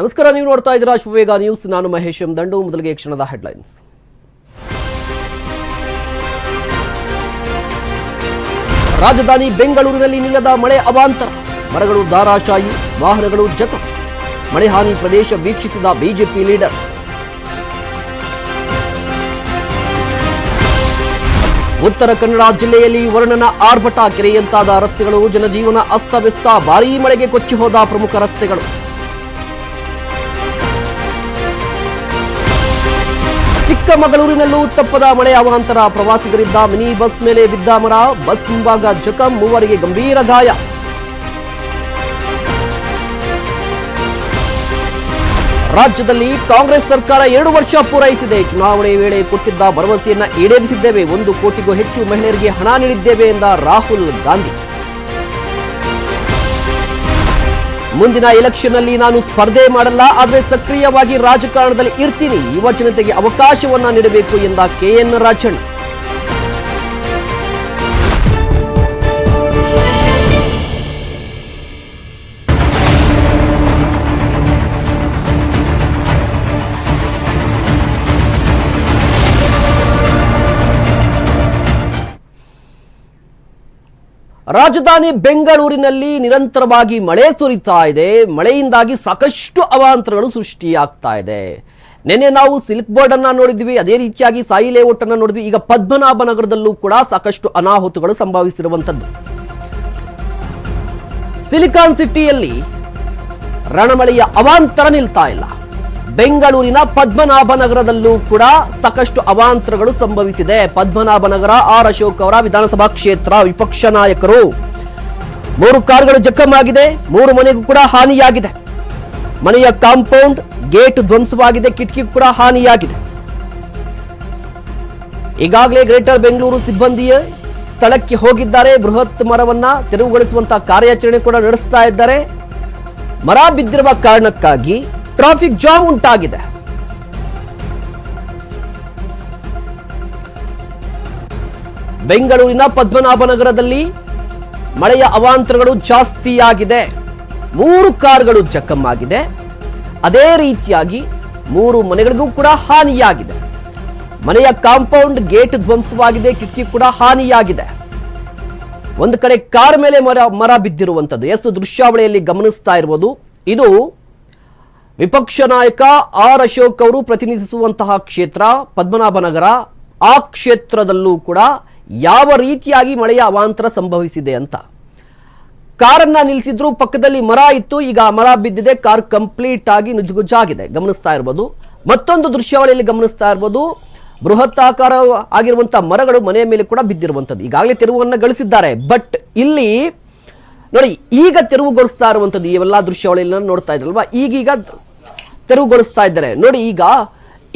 ನಮಸ್ಕಾರ, ನೀವು ನೋಡ್ತಾ ಇದ್ದೀರಾ ಶುಭವೇಗ ನ್ಯೂಸ್. ನಾನು ಮಹೇಶ್ ಎಂ ದಂಡು. ಮೊದಲಿಗೆ ಕ್ಷಣದ ಹೆಡ್ಲೈನ್ಸ್. ರಾಜಧಾನಿ ಬೆಂಗಳೂರಿನಲ್ಲಿ ನಿಲ್ಲದ ಮಳೆ ಅವಾಂತರ. ಮರಗಳು ಧಾರಾಶಾಯಿ, ವಾಹನಗಳು ಜಖಂ ಮಳೆ ಹಾನಿ ಪ್ರದೇಶ ವೀಕ್ಷಿಸಿದ ಬಿಜೆಪಿ ಲೀಡರ್ಸ್. ಉತ್ತರ ಕನ್ನಡ ಜಿಲ್ಲೆಯಲ್ಲಿ ವರ್ಣನ ಆರ್ಭಟ ಕೆರೆಯಂತಾದ ರಸ್ತೆಗಳು, ಜನಜೀವನ ಅಸ್ತವ್ಯಸ್ತ. ಭಾರೀ ಮಳೆಗೆ ಕೊಚ್ಚಿ ಹೋದ ಪ್ರಮುಖ ರಸ್ತೆಗಳು. ಚಿಕ್ಕಮಗಳೂರಿನಲ್ಲೂ ತಪ್ಪದ ಮಳೆ ಅವಾಂತರ. ಪ್ರವಾಸಿಗರಿದ್ದ ಮಿನಿ ಬಸ್ ಮೇಲೆ ಬಿದ್ದ ಮರ, ಬಸ್ ಮುಂಭಾಗ ಜಖಂ, ಮೂವರಿಗೆ ಗಂಭೀರ ಗಾಯ. ರಾಜ್ಯದಲ್ಲಿ ಕಾಂಗ್ರೆಸ್ ಸರ್ಕಾರ ಎರಡು ವರ್ಷ ಪೂರೈಸಿದೆ. ಚುನಾವಣೆ ವೇಳೆ ಕೊಟ್ಟಿದ್ದ ಭರವಸೆಯನ್ನ ಈಡೇರಿಸಿದ್ದೇವೆ. ಒಂದು ಕೋಟಿಗೂ ಹೆಚ್ಚು ಮಹಿಳೆಯರಿಗೆ ಹಣ ನೀಡಿದ್ದೇವೆ ಎಂದ ರಾಹುಲ್ ಗಾಂಧಿ. ಮುಂದಿನ ಎಲೆಕ್ಷನ್ ಅಲ್ಲಿ ನಾನು ಸ್ಪರ್ಧೆ ಮಾಡಲ್ಲ, ಆದರೆ ಸಕ್ರಿಯವಾಗಿ ರಾಜಕಾರಣದಲ್ಲಿ ಇರ್ತೀನಿ. ಯುವ ಜನತೆಗೆ ಅವಕಾಶವನ್ನ ನೀಡಬೇಕು ಎಂದ ಕೆಎನ್ ರಾಜಣ್ಣ. ರಾಜಧಾನಿ ಬೆಂಗಳೂರಿನಲ್ಲಿ ನಿರಂತರವಾಗಿ ಮಳೆ ಸುರಿತಾ ಇದೆ. ಮಳೆಯಿಂದಾಗಿ ಸಾಕಷ್ಟು ಅವಾಂತರಗಳು ಸೃಷ್ಟಿಯಾಗ್ತಾ ಇದೆ. ನಿನ್ನೆ ನಾವು ಸಿಲ್ಕ್ ಬೋರ್ಡ್ ಅನ್ನ ನೋಡಿದ್ವಿ, ಅದೇ ರೀತಿಯಾಗಿ ಸಾಯಿ ಲೇಔಟ್ ಅನ್ನ ನೋಡಿದ್ವಿ. ಈಗ ಪದ್ಮನಾಭ ನಗರದಲ್ಲೂ ಕೂಡ ಸಾಕಷ್ಟು ಅನಾಹುತಗಳು ಸಂಭವಿಸಿರುವಂತದ್ದು. ಸಿಲಿಕಾನ್ ಸಿಟಿಯಲ್ಲಿ ರಣಮಳೆಯ ಅವಾಂತರ ನಿಲ್ತಾ ಇಲ್ಲ. ಬೆಂಗಳೂರಿನ ಪದ್ಮನಾಭನಗರದಲ್ಲೂ ಕೂಡ ಸಾಕಷ್ಟು ಅವಾಂತರಗಳು ಸಂಭವಿಸಿದೆ. ಪದ್ಮನಾಭನಗರ ಆರ್ ಅಶೋಕ್ ಅವರ ವಿಧಾನಸಭಾ ಕ್ಷೇತ್ರ ವಿಪಕ್ಷ ನಾಯಕರು. ಮೂರು ಕಾರುಗಳು ಆಗಿದೆ. ಮೂರು ಮನೆಗೂ ಕೂಡ ಹಾನಿಯಾಗಿದೆ. ಮನೆಯ ಕಾಂಪೌಂಡ್ ಗೇಟ್ ಧ್ವಂಸವಾಗಿದೆ. ಕಿಟಕಿ ಕೂಡ ಹಾನಿಯಾಗಿದೆ. ಈಗಾಗಲೇ ಗ್ರೇಟರ್ ಬೆಂಗಳೂರು ಸಿಬ್ಬಂದಿಯ ಸ್ಥಳಕ್ಕೆ ಹೋಗಿದ್ದಾರೆ. ಬೃಹತ್ ಮರವನ್ನ ತೆರವುಗೊಳಿಸುವಂತಹ ಕಾರ್ಯಾಚರಣೆ ಕೂಡ ನಡೆಸ್ತಾ ಇದ್ದಾರೆ. ಮರ ಬಿದ್ದಿರುವ ಕಾರಣಕ್ಕಾಗಿ ಟ್ರಾಫಿಕ್ ಜಾಮ್ ಉಂಟಾಗಿದೆ. ಬೆಂಗಳೂರಿನ ಪದ್ಮನಾಭನಗರದಲ್ಲಿ ಮಳೆಯ ಅವಾಂತರಗಳು ಜಾಸ್ತಿಯಾಗಿದೆ. ಮೂರು ಕಾರ್ಗಳು ಜಖಮ್ಮಾಗಿದೆ. ಅದೇ ರೀತಿಯಾಗಿ ಮೂರು ಮನೆಗಳಿಗೂ ಕೂಡ ಹಾನಿಯಾಗಿದೆ. ಮನೆಯ ಕಾಂಪೌಂಡ್ ಗೇಟ್ ಧ್ವಂಸವಾಗಿದೆ, ಕಿಟಕಿ ಕೂಡ ಹಾನಿಯಾಗಿದೆ. ಒಂದು ಕಡೆ ಕಾರ್ ಮೇಲೆ ಮರ ಮರ ಬಿದ್ದಿರುವಂಥದ್ದು ಎಷ್ಟು ದೃಶ್ಯಾವಳಿಯಲ್ಲಿ ಗಮನಿಸ್ತಾ ಇರ್ಬೋದು. ಇದು ವಿಪಕ್ಷ ನಾಯಕ ಆರ್ ಅಶೋಕ್ ಅವರು ಪ್ರತಿನಿಧಿಸುವಂತಹ ಕ್ಷೇತ್ರ ಪದ್ಮನಾಭನಗರ ಆ ಕ್ಷೇತ್ರದಲ್ಲೂ ಕೂಡ ಯಾವ ರೀತಿಯಾಗಿ ಮಳೆಯ ಅವಾಂತರ ಸಂಭವಿಸಿದೆ ಅಂತ. ಕಾರನ್ನ ನಿಲ್ಲಿಸಿದ್ರು ಪಕ್ಕದಲ್ಲಿ ಮರ ಇತ್ತು, ಈಗ ಮರ ಬಿದ್ದಿದೆ, ಕಾರ್ ಕಂಪ್ಲೀಟ್ ಆಗಿ ನುಜ್ಜುಗುಜ್ಜಾಗಿದೆ. ಗಮನಿಸ್ತಾ ಇರ್ಬೋದು. ಮತ್ತೊಂದು ದೃಶ್ಯಾವಳಿಯಲ್ಲಿ ಗಮನಿಸ್ತಾ ಇರ್ಬೋದು. ಬೃಹತ್ ಆಕಾರ ಆಗಿರುವಂತಹ ಮರಗಳು ಮನೆಯ ಮೇಲೆ ಕೂಡ ಬಿದ್ದಿರುವಂಥದ್ದು. ಈಗಾಗಲೇ ತೆರವನ್ನು ಗಳಿಸಿದ್ದಾರೆ. ಬಟ್ ಇಲ್ಲಿ ನೋಡಿ, ಈಗ ತೆರವುಗೊಳಿಸ್ತಾ ಇರುವಂಥದ್ದು, ಇವೆಲ್ಲ ದೃಶ್ಯಾವಳಿಯಲ್ಲಿ ನೋಡ್ತಾ ಇದ್ರಲ್ವಾ? ಈಗೀಗ ತೆರವುಗೊಳಿಸ್ತಾ ಇದ್ದಾರೆ. ನೋಡಿ, ಈಗ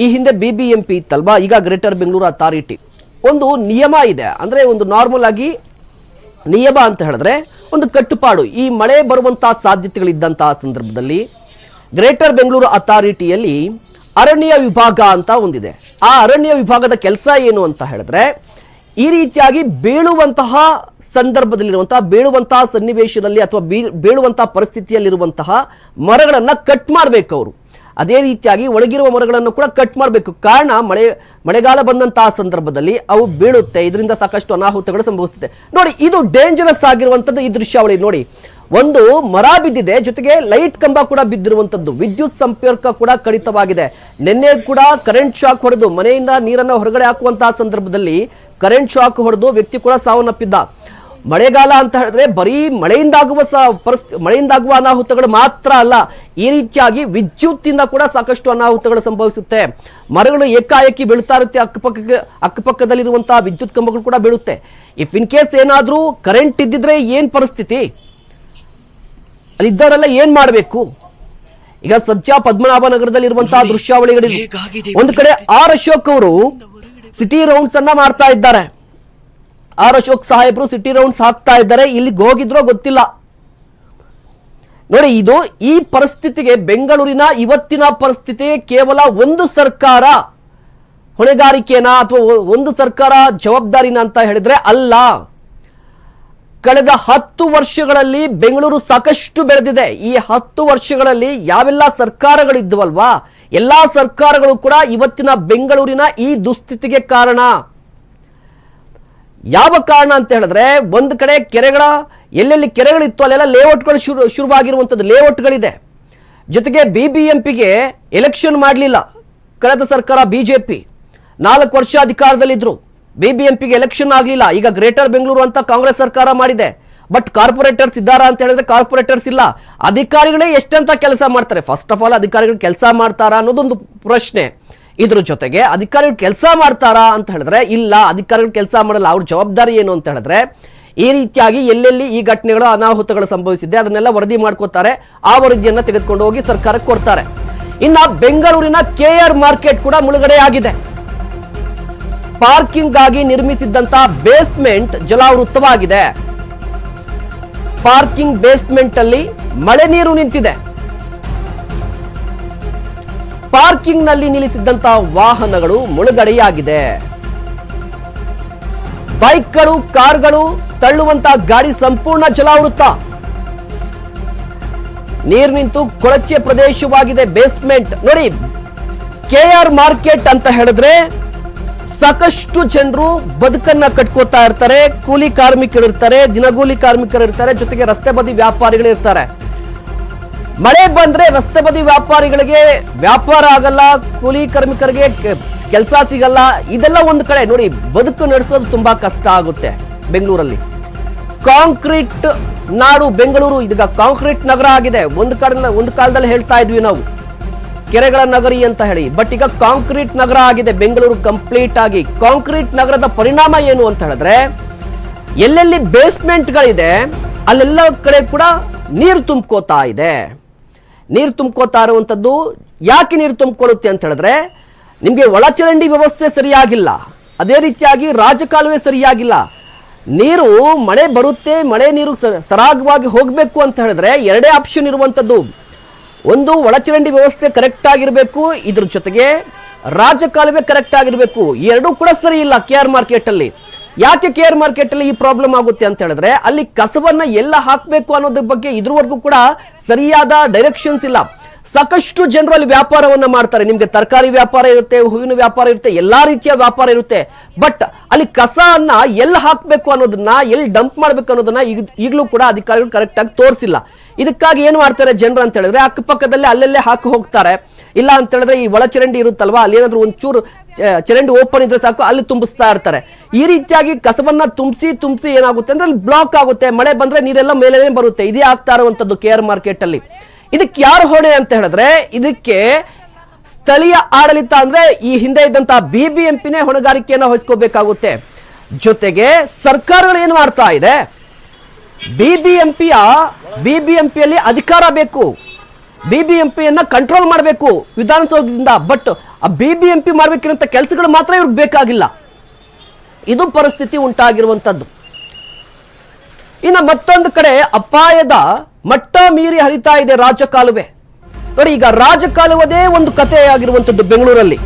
ಈ ಹಿಂದೆ ಬಿ ಬಿ ಎಂ ಇತ್ತಲ್ವಾ ಈಗ ಗ್ರೇಟರ್ ಬೆಂಗಳೂರು ಅಥಾರಿಟಿ ಒಂದು ನಿಯಮ ಇದೆ. ಅಂದರೆ ಒಂದು ನಾರ್ಮಲ್ ಆಗಿ ನಿಯಮ ಅಂತ ಹೇಳಿದ್ರೆ ಒಂದು ಕಟ್ಟುಪಾಡು. ಈ ಮಳೆ ಬರುವಂತಹ ಸಾಧ್ಯತೆಗಳಿದ್ದಂತಹ ಸಂದರ್ಭದಲ್ಲಿ ಗ್ರೇಟರ್ ಬೆಂಗಳೂರು ಅಥಾರಿಟಿಯಲ್ಲಿ ಅರಣ್ಯ ವಿಭಾಗ ಅಂತ ಒಂದಿದೆ. ಆ ಅರಣ್ಯ ವಿಭಾಗದ ಕೆಲಸ ಏನು ಅಂತ ಹೇಳಿದ್ರೆ, ಈ ರೀತಿಯಾಗಿ ಬೀಳುವಂತಹ ಸಂದರ್ಭದಲ್ಲಿರುವಂತಹ, ಬೀಳುವಂತಹ ಸನ್ನಿವೇಶದಲ್ಲಿ ಅಥವಾ ಬೀಳ್, ಬೀಳುವಂತಹ ಪರಿಸ್ಥಿತಿಯಲ್ಲಿರುವಂತಹ ಮರಗಳನ್ನು ಕಟ್ ಮಾಡಬೇಕು ಅವರು. ಅದೇ ರೀತಿಯಾಗಿ ಒಳಗಿರುವ ಮರಗಳನ್ನು ಕೂಡ ಕಟ್ ಮಾಡಬೇಕು. ಕಾರಣ ಮಳೆ, ಮಳೆಗಾಲ ಬಂದಂತಹ ಸಂದರ್ಭದಲ್ಲಿ ಅವು ಬೀಳುತ್ತೆ. ಇದರಿಂದ ಸಾಕಷ್ಟು ಅನಾಹುತಗಳು ಸಂಭವಿಸುತ್ತೆ. ನೋಡಿ, ಇದು ಡೇಂಜರಸ್ ಆಗಿರುವಂಥದ್ದು ಈ ದೃಶ್ಯಾವಳಿ. ನೋಡಿ, ಒಂದು ಮರ ಬಿದ್ದಿದೆ. ಜೊತೆಗೆ ಲೈಟ್ ಕಂಬ ಕೂಡ ಬಿದ್ದಿರುವಂಥದ್ದು ವಿದ್ಯುತ್ ಸಂಪರ್ಕ ಕೂಡ ಕಡಿತವಾಗಿದೆ. ನಿನ್ನೆ ಕೂಡ ಕರೆಂಟ್ ಶಾಕ್ ಹೊಡೆದು ಮನೆಯಿಂದ ನೀರನ್ನು ಹೊರಗಡೆ ಹಾಕುವಂತಹ ಸಂದರ್ಭದಲ್ಲಿ ಕರೆಂಟ್ ಶಾಕ್ ಹೊಡೆದು ವ್ಯಕ್ತಿ ಕೂಡ ಸಾವನ್ನಪ್ಪಿದ್ದ. ಮಳೆಗಾಲ ಅಂತ ಹೇಳಿದ್ರೆ ಬರೀ ಮಳೆಯಿಂದಾಗುವ ಸಹ ಪರಿಸ್ಥಿತಿ ಮಳೆಯಿಂದಾಗುವ ಅನಾಹುತಗಳು ಮಾತ್ರ ಅಲ್ಲ ಈ ರೀತಿಯಾಗಿ ವಿದ್ಯುತ್ತಿಂದ ಕೂಡ ಸಾಕಷ್ಟು ಅನಾಹುತಗಳು ಸಂಭವಿಸುತ್ತೆ. ಮರಗಳು ಏಕಾಏಕಿ ಬೀಳ್ತಾ ಇರುತ್ತೆ ಅಕ್ಕಪಕ್ಕ ಅಕ್ಕಪಕ್ಕದಲ್ಲಿರುವಂತಹ ವಿದ್ಯುತ್ ಕಂಬಗಳು ಕೂಡ ಬೀಳುತ್ತೆ. ಇಫ್ ಇನ್ ಕೇಸ್ ಏನಾದರೂ ಕರೆಂಟ್ ಇದ್ದಿದ್ರೆ ಏನು ಪರಿಸ್ಥಿತಿ? ಅಲ್ಲಿದ್ದವರೆಲ್ಲ ಏನು ಮಾಡಬೇಕು? ಈಗ ಸದ್ಯ ಪದ್ಮನಾಭ ನಗರದಲ್ಲಿರುವಂತಹ ದೃಶ್ಯಾವಳಿಗಳಿದೆ ಒಂದು ಕಡೆ ಆರ್ ಅಶೋಕ್ ಅವರು ಸಿಟಿ ರೌಂಡ್ಸ್ ಅನ್ನ ಮಾಡ್ತಾ ಇದ್ದಾರೆ. ಆರ್ ಅಶೋಕ್ ಸಾಹೇಬ್ರು ಸಿಟಿ ರೌಂಡ್ಸ್ ಹಾಕ್ತಾ ಇದ್ದಾರೆ. ಇಲ್ಲಿಗೆ ಹೋಗಿದ್ರೋ ಗೊತ್ತಿಲ್ಲ. ನೋಡಿ, ಇದು ಈ ಪರಿಸ್ಥಿತಿಗೆ ಬೆಂಗಳೂರಿನ ಇವತ್ತಿನ ಪರಿಸ್ಥಿತಿ ಕೇವಲ ಒಂದು ಸರ್ಕಾರ ಹೊಣೆಗಾರಿಕೆನಾ ಅಥವಾ ಒಂದು ಸರ್ಕಾರ ಜವಾಬ್ದಾರಿನ ಅಂತ ಹೇಳಿದ್ರೆ ಅಲ್ಲ. ಕಳೆದ ಹತ್ತು ವರ್ಷಗಳಲ್ಲಿ ಬೆಂಗಳೂರು ಸಾಕಷ್ಟು ಬೆಳೆದಿದೆ. ಈ ಹತ್ತು ವರ್ಷಗಳಲ್ಲಿ ಯಾವೆಲ್ಲ ಸರ್ಕಾರಗಳಿದ್ವಲ್ವಾ? ಎಲ್ಲಾ ಸರ್ಕಾರಗಳು ಕೂಡ ಇವತ್ತಿನ ಬೆಂಗಳೂರಿನ ಈ ದುಸ್ಥಿತಿಗೆ ಕಾರಣ. ಯಾವ ಕಾರಣ ಅಂತ ಹೇಳಿದ್ರೆ ಒಂದು ಕಡೆ ಕೆರೆಗಳ, ಎಲ್ಲೆಲ್ಲಿ ಕೆರೆಗಳಿತ್ತು ಅಲ್ಲೆಲ್ಲ ಲೇಔಟ್ಗಳು ಶುರು, ಶುರುವಾಗಿರುವಂಥದ್ದು ಲೇಔಟ್ಗಳಿದೆ ಜೊತೆಗೆ ಬಿ ಬಿ ಎಂ ಪಿಗೆ ಎಲೆಕ್ಷನ್ ಮಾಡಲಿಲ್ಲ. ಕಳೆದ ಸರ್ಕಾರ ಬಿ ಜೆ ಪಿ ನಾಲ್ಕು ವರ್ಷ ಅಧಿಕಾರದಲ್ಲಿದ್ದರು ಬಿ ಬಿ ಎಂ ಪಿಗೆ ಎಲೆಕ್ಷನ್ ಆಗಲಿಲ್ಲ. ಈಗ ಗ್ರೇಟರ್ ಬೆಂಗಳೂರು ಅಂತ ಕಾಂಗ್ರೆಸ್ ಸರ್ಕಾರ ಮಾಡಿದೆ. ಬಟ್ ಕಾರ್ಪೊರೇಟರ್ಸ್ ಇದ್ದಾರಾ ಅಂತ ಹೇಳಿದ್ರೆ ಕಾರ್ಪೊರೇಟರ್ಸ್ ಇಲ್ಲ. ಅಧಿಕಾರಿಗಳೇ ಎಷ್ಟಂತ ಕೆಲಸ ಮಾಡ್ತಾರೆ? ಫಸ್ಟ್ ಆಫ್ ಆಲ್ ಅಧಿಕಾರಿಗಳು ಕೆಲಸ ಮಾಡ್ತಾರಾ ಅನ್ನೋದೊಂದು ಪ್ರಶ್ನೆ. ಇದ್ರ ಜೊತೆಗೆ ಅಧಿಕಾರಿಗಳು ಕೆಲಸ ಮಾಡ್ತಾರಾ ಅಂತ ಹೇಳಿದ್ರೆ, ಇಲ್ಲ, ಅಧಿಕಾರಿಗಳು ಕೆಲಸ ಮಾಡಲ್ಲ, ಅವ್ರ ಜವಾಬ್ದಾರಿ ಏನು ಅಂತ ಹೇಳಿದ್ರೆ, ಈ ರೀತಿಯಾಗಿ ಎಲ್ಲೆಲ್ಲಿ ಈ ಘಟನೆಗಳು ಅನಾಹುತಗಳು ಸಂಭವಿಸಿದೆ, ಅದನ್ನೆಲ್ಲ ವರದಿ ಮಾಡ್ಕೋತಾರೆ, ಆ ವರದಿಯನ್ನ ತೆಗೆದುಕೊಂಡು ಹೋಗಿ ಸರ್ಕಾರಕ್ಕೆ ಕೊಡ್ತಾರೆ. ಇನ್ನ ಬೆಂಗಳೂರಿನ ಕೆ ಮಾರ್ಕೆಟ್ ಕೂಡ ಮುಳುಗಡೆ ಆಗಿದೆ. ಪಾರ್ಕಿಂಗ್ ಆಗಿ ನಿರ್ಮಿಸಿದ್ದಂತಹ ಬೇಸ್ಮೆಂಟ್ ಜಲಾವೃತವಾಗಿದೆ. ಪಾರ್ಕಿಂಗ್ ಬೇಸ್ಮೆಂಟ್ ಅಲ್ಲಿ ಮಳೆ ನೀರು ನಿಂತಿದೆ. ಪಾರ್ಕಿಂಗ್ ನಿಲ್ಲಿಸಿದ್ದಂತಹ ನಿಲ್ಲಿಸಿದ್ದಂತ ವಾಹನಗಳು ಮುಳುಗಡೆಯಾಗಿದೆ. ಬೈಕ್ಗಳು, ಕಾರ್ಗಳು ತಳ್ಳುವಂತಹ ಗಾಡಿ ಸಂಪೂರ್ಣ ಜಲಾವೃತ. ನೀರ್ ನಿಂತು ಕೊಳಚೆ ಪ್ರದೇಶವಾಗಿದೆ ಬೇಸ್ಮೆಂಟ್. ನೋಡಿ ಕೆ ಆರ್ ಮಾರ್ಕೆಟ್ ಅಂತ ಹೇಳಿದ್ರೆ ಸಾಕಷ್ಟು ಜನರು ಬದುಕನ್ನ ಕಟ್ಕೋತಾ ಇರ್ತಾರೆ, ಕೂಲಿ ಕಾರ್ಮಿಕರು ಇರ್ತಾರೆ, ದಿನಗೂಲಿ ಕಾರ್ಮಿಕರು ಇರ್ತಾರೆ, ಜೊತೆಗೆ ರಸ್ತೆ ಬದಿ ವ್ಯಾಪಾರಿಗಳು ಇರ್ತಾರೆ. ಮಳೆ ಬಂದ್ರೆ ರಸ್ತೆ ಬದಿ ವ್ಯಾಪಾರಿಗಳಿಗೆ ವ್ಯಾಪಾರ ಆಗಲ್ಲ, ಕೂಲಿ ಕಾರ್ಮಿಕರಿಗೆ ಕೆಲಸ ಸಿಗಲ್ಲ, ಇದೆಲ್ಲ ಒಂದು ಕಡೆ. ನೋಡಿ, ಬದುಕು ನಡೆಸೋದು ತುಂಬಾ ಕಷ್ಟ ಆಗುತ್ತೆ ಬೆಂಗಳೂರಲ್ಲಿ. ಕಾಂಕ್ರೀಟ್ ನಾಡು ಬೆಂಗಳೂರು ಇದೀಗ ಕಾಂಕ್ರೀಟ್ ನಗರ ಆಗಿದೆ. ಒಂದು ಕಡೆ ಒಂದು ಕಾಲದಲ್ಲಿ ಹೇಳ್ತಾ ಇದ್ವಿ ನಾವು, ಕೆರೆಗಳ ನಗರಿ ಅಂತ ಹೇಳಿ. ಬಟ್ ಈಗ ಕಾಂಕ್ರೀಟ್ ನಗರ ಆಗಿದೆ ಬೆಂಗಳೂರು ಕಂಪ್ಲೀಟ್ ಆಗಿ. ಕಾಂಕ್ರೀಟ್ ನಗರದ ಪರಿಣಾಮ ಏನು ಅಂತ ಹೇಳಿದ್ರೆ, ಎಲ್ಲೆಲ್ಲಿ ಬೇಸ್ಮೆಂಟ್ಗಳಿದೆ, ಅಲ್ಲೆಲ್ಲ ಕಡೆ ಕೂಡ ನೀರು ತುಂಬ್ಕೋತಾ ಇದೆ. ನೀರು ತುಂಬ್ಕೋತಾ ಇರುವಂಥದ್ದು ಯಾಕೆ ನೀರು ತುಂಬಿಕೊಳ್ಳುತ್ತೆ ಅಂತ ಹೇಳಿದ್ರೆ, ನಿಮಗೆ ಒಳಚರಂಡಿ ವ್ಯವಸ್ಥೆ ಸರಿಯಾಗಿಲ್ಲ. ಅದೇ ರೀತಿಯಾಗಿ ರಾಜಕಾಲುವೆ ಸರಿಯಾಗಿಲ್ಲ. ನೀರು ಮಳೆ ಬರುತ್ತೆ, ಮಳೆ ನೀರು ಸರಾಗವಾಗಿ ಹೋಗಬೇಕು ಅಂತ ಹೇಳಿದ್ರೆ ಎರಡೇ ಆಪ್ಷನ್ ಇರುವಂಥದ್ದು ಒಂದು, ಒಳಚರಂಡಿ ವ್ಯವಸ್ಥೆ ಕರೆಕ್ಟ್ ಆಗಿರಬೇಕು, ಇದ್ರ ಜೊತೆಗೆ ರಾಜಕಾಲುವೆ ಕರೆಕ್ಟ್ ಆಗಿರಬೇಕು. ಎರಡೂ ಕೂಡ ಸರಿ ಇಲ್ಲ ಕೆ ಆರ್ ಮಾರ್ಕೆಟ್ ಅಲ್ಲಿ. ಯಾಕೆ ಕೇರ್ ಮಾರ್ಕೆಟ್ ಅಲ್ಲಿ ಈ ಪ್ರಾಬ್ಲಮ್ ಆಗುತ್ತೆ ಅಂತ ಹೇಳಿದ್ರೆ ಅಲ್ಲಿ ಕಸವನ್ನ ಎಲ್ಲ ಹಾಕಬೇಕು ಅನ್ನೋದ್ರ ಬಗ್ಗೆ ಇದ್ರವರೆಗೂ ಕೂಡ ಸರಿಯಾದ ಡೈರೆಕ್ಷನ್ಸ್ ಇಲ್ಲ. ಸಾಕಷ್ಟು ಜನರು ಅಲ್ಲಿ ವ್ಯಾಪಾರವನ್ನು ಮಾಡ್ತಾರೆ. ನಿಮಗೆ ತರಕಾರಿ ವ್ಯಾಪಾರ ಇರುತ್ತೆ, ಹೂವಿನ ವ್ಯಾಪಾರ ಇರುತ್ತೆ, ಎಲ್ಲಾ ರೀತಿಯ ವ್ಯಾಪಾರ ಇರುತ್ತೆ. ಬಟ್ ಅಲ್ಲಿ ಕಸವನ್ನ ಎಲ್ಲಿ ಹಾಕಬೇಕು ಅನ್ನೋದನ್ನ, ಎಲ್ಲಿ ಡಂಪ್ ಮಾಡ್ಬೇಕು ಅನ್ನೋದನ್ನ ಈಗ, ಈಗಲೂ ಕೂಡ ಅಧಿಕಾರಿಗಳು ಕರೆಕ್ಟ್ ಆಗಿ ತೋರಿಸಿಲ್ಲ. ಇದಕ್ಕಾಗಿ ಏನು ಮಾಡ್ತಾರೆ ಜನರು ಅಂತ ಹೇಳಿದ್ರೆ, ಅಕ್ಕಪಕ್ಕದಲ್ಲೇ ಅಲ್ಲಲ್ಲೇ ಹಾಕಿ ಹೋಗ್ತಾರೆ. ಇಲ್ಲ ಅಂತ ಹೇಳಿದ್ರೆ ಈ ಒಳಚರಂಡಿ ಇರುತ್ತಲ್ವಾ, ಅಲ್ಲಿ ಏನಾದ್ರು ಒಂಚೂರು ಚರಂಡಿ ಓಪನ್ ಇದ್ರೆ ಸಾಕು, ಅಲ್ಲಿ ತುಂಬಿಸ್ತಾ ಇರ್ತಾರೆ. ಈ ರೀತಿಯಾಗಿ ಕಸವನ್ನ ತುಂಬಿಸಿ ತುಂಬಿಸಿ ಏನಾಗುತ್ತೆ ಅಂದ್ರೆ ಅಲ್ಲಿ ಬ್ಲಾಕ್ ಆಗುತ್ತೆ. ಮಳೆ ಬಂದ್ರೆ ನೀರೆಲ್ಲ ಮೇಲೆ ಬರುತ್ತೆ. ಇದೇ ಆಗ್ತಾ ಇರುವಂತದ್ದು ಕೆ ಆರ್ ಮಾರ್ಕೆಟ್ ಅಲ್ಲಿ. ಇದಕ್ಕೆ ಯಾರು ಹೊಣೆ ಅಂತ ಹೇಳಿದ್ರೆ, ಇದಕ್ಕೆ ಸ್ಥಳೀಯ ಆಡಳಿತ ಅಂದ್ರೆ ಈ ಹಿಂದೆ ಇದ್ದಂತ ಬಿ ಬಿ ಎಂ ಪಿನೇ ಹೊಣೆಗಾರಿಕೆಯನ್ನು ವಹಿಸ್ಕೋಬೇಕಾಗುತ್ತೆ. ಜೊತೆಗೆ ಸರ್ಕಾರಗಳು ಏನು ಮಾಡ್ತಾ ಇದೆ? ಬಿಬಿಎಂಪಿಯ ಬಿಬಿಎಂಪಿಯಲ್ಲಿ ಅಧಿಕಾರ ಬೇಕು. ಬಿಬಿಎಂಪಿಯನ್ನ ಕಂಟ್ರೋಲ್ ಮಾಡಬೇಕು ವಿಧಾನಸೌಧದಿಂದ. ಬಟ್ ಆ ಬಿಬಿಎಂಪಿ ಮಾಡಬೇಕಿರುವಂತ ಕೆಲಸಗಳು ಮಾತ್ರ ಇವ್ರಿಗೆ ಬೇಕಾಗಿಲ್ಲ. ಇದು ಪರಿಸ್ಥಿತಿ ಉಂಟಾಗಿರುವಂಥದ್ದು ಇನ್ನು ಮತ್ತೊಂದು ಕಡೆ ಅಪಾಯದ ಮಟ್ಟ ಮೀರಿ ಹರಿತಾ ಇದೆ ರಾಜಕಾಲುವೆ. ನೋಡಿ, ಈಗ ರಾಜಕಾಲುವದೇ ಒಂದು ಕಥೆಯಾಗಿರುವಂಥದ್ದು ಬೆಂಗಳೂರಲ್ಲಿ.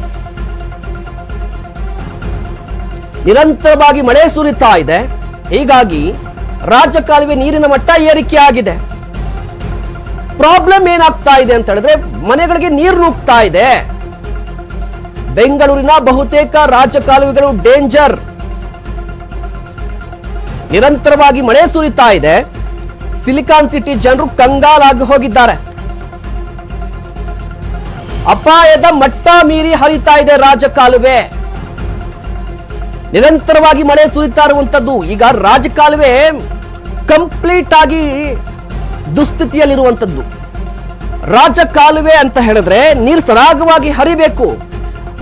ನಿರಂತರವಾಗಿ ಮಳೆ ಸುರಿತಾ ಇದೆ. ಹೀಗಾಗಿ ರಾಜಕಾಲುವೆ ನೀರಿನ ಮಟ್ಟ ಏರಿಕೆ ಆಗಿದೆ ಪ್ರಾಬ್ಲಮ್ ಏನಾಗ್ತಾ ಇದೆ ಅಂತ ಹೇಳಿದ್ರೆ, ಮನೆಗಳಿಗೆ ನೀರು ನುಗ್ತಾ ಇದೆ. ಬೆಂಗಳೂರಿನ ಬಹುತೇಕ ರಾಜಕಾಲುವೆಗಳು ಡೇಂಜರ್. ನಿರಂತರವಾಗಿ ಮಳೆ ಸುರಿತಾ ಇದೆ. ಸಿಲಿಕಾನ್ ಸಿಟಿ ಜನರು ಕಂಗಾಲಾಗಿ ಹೋಗಿದ್ದಾರೆ. ಅಪಾಯದ ಮಟ್ಟ ಮೀರಿ ಹರಿತಾ ಇದೆ ರಾಜಕಾಲುವೆ ನಿರಂತರವಾಗಿ ಮಳೆ ಸುರಿತಾ ಇರುವಂತದ್ದು ಈಗ ರಾಜಕಾಲುವೆ ಕಂಪ್ಲೀಟ್ ಆಗಿ ದುಸ್ಥಿತಿಯಲ್ಲಿರುವಂತದ್ದು ರಾಜಕಾಲುವೆ ಅಂತ ಹೇಳಿದ್ರೆ ನೀರು ಸರಾಗವಾಗಿ ಹರಿಬೇಕು,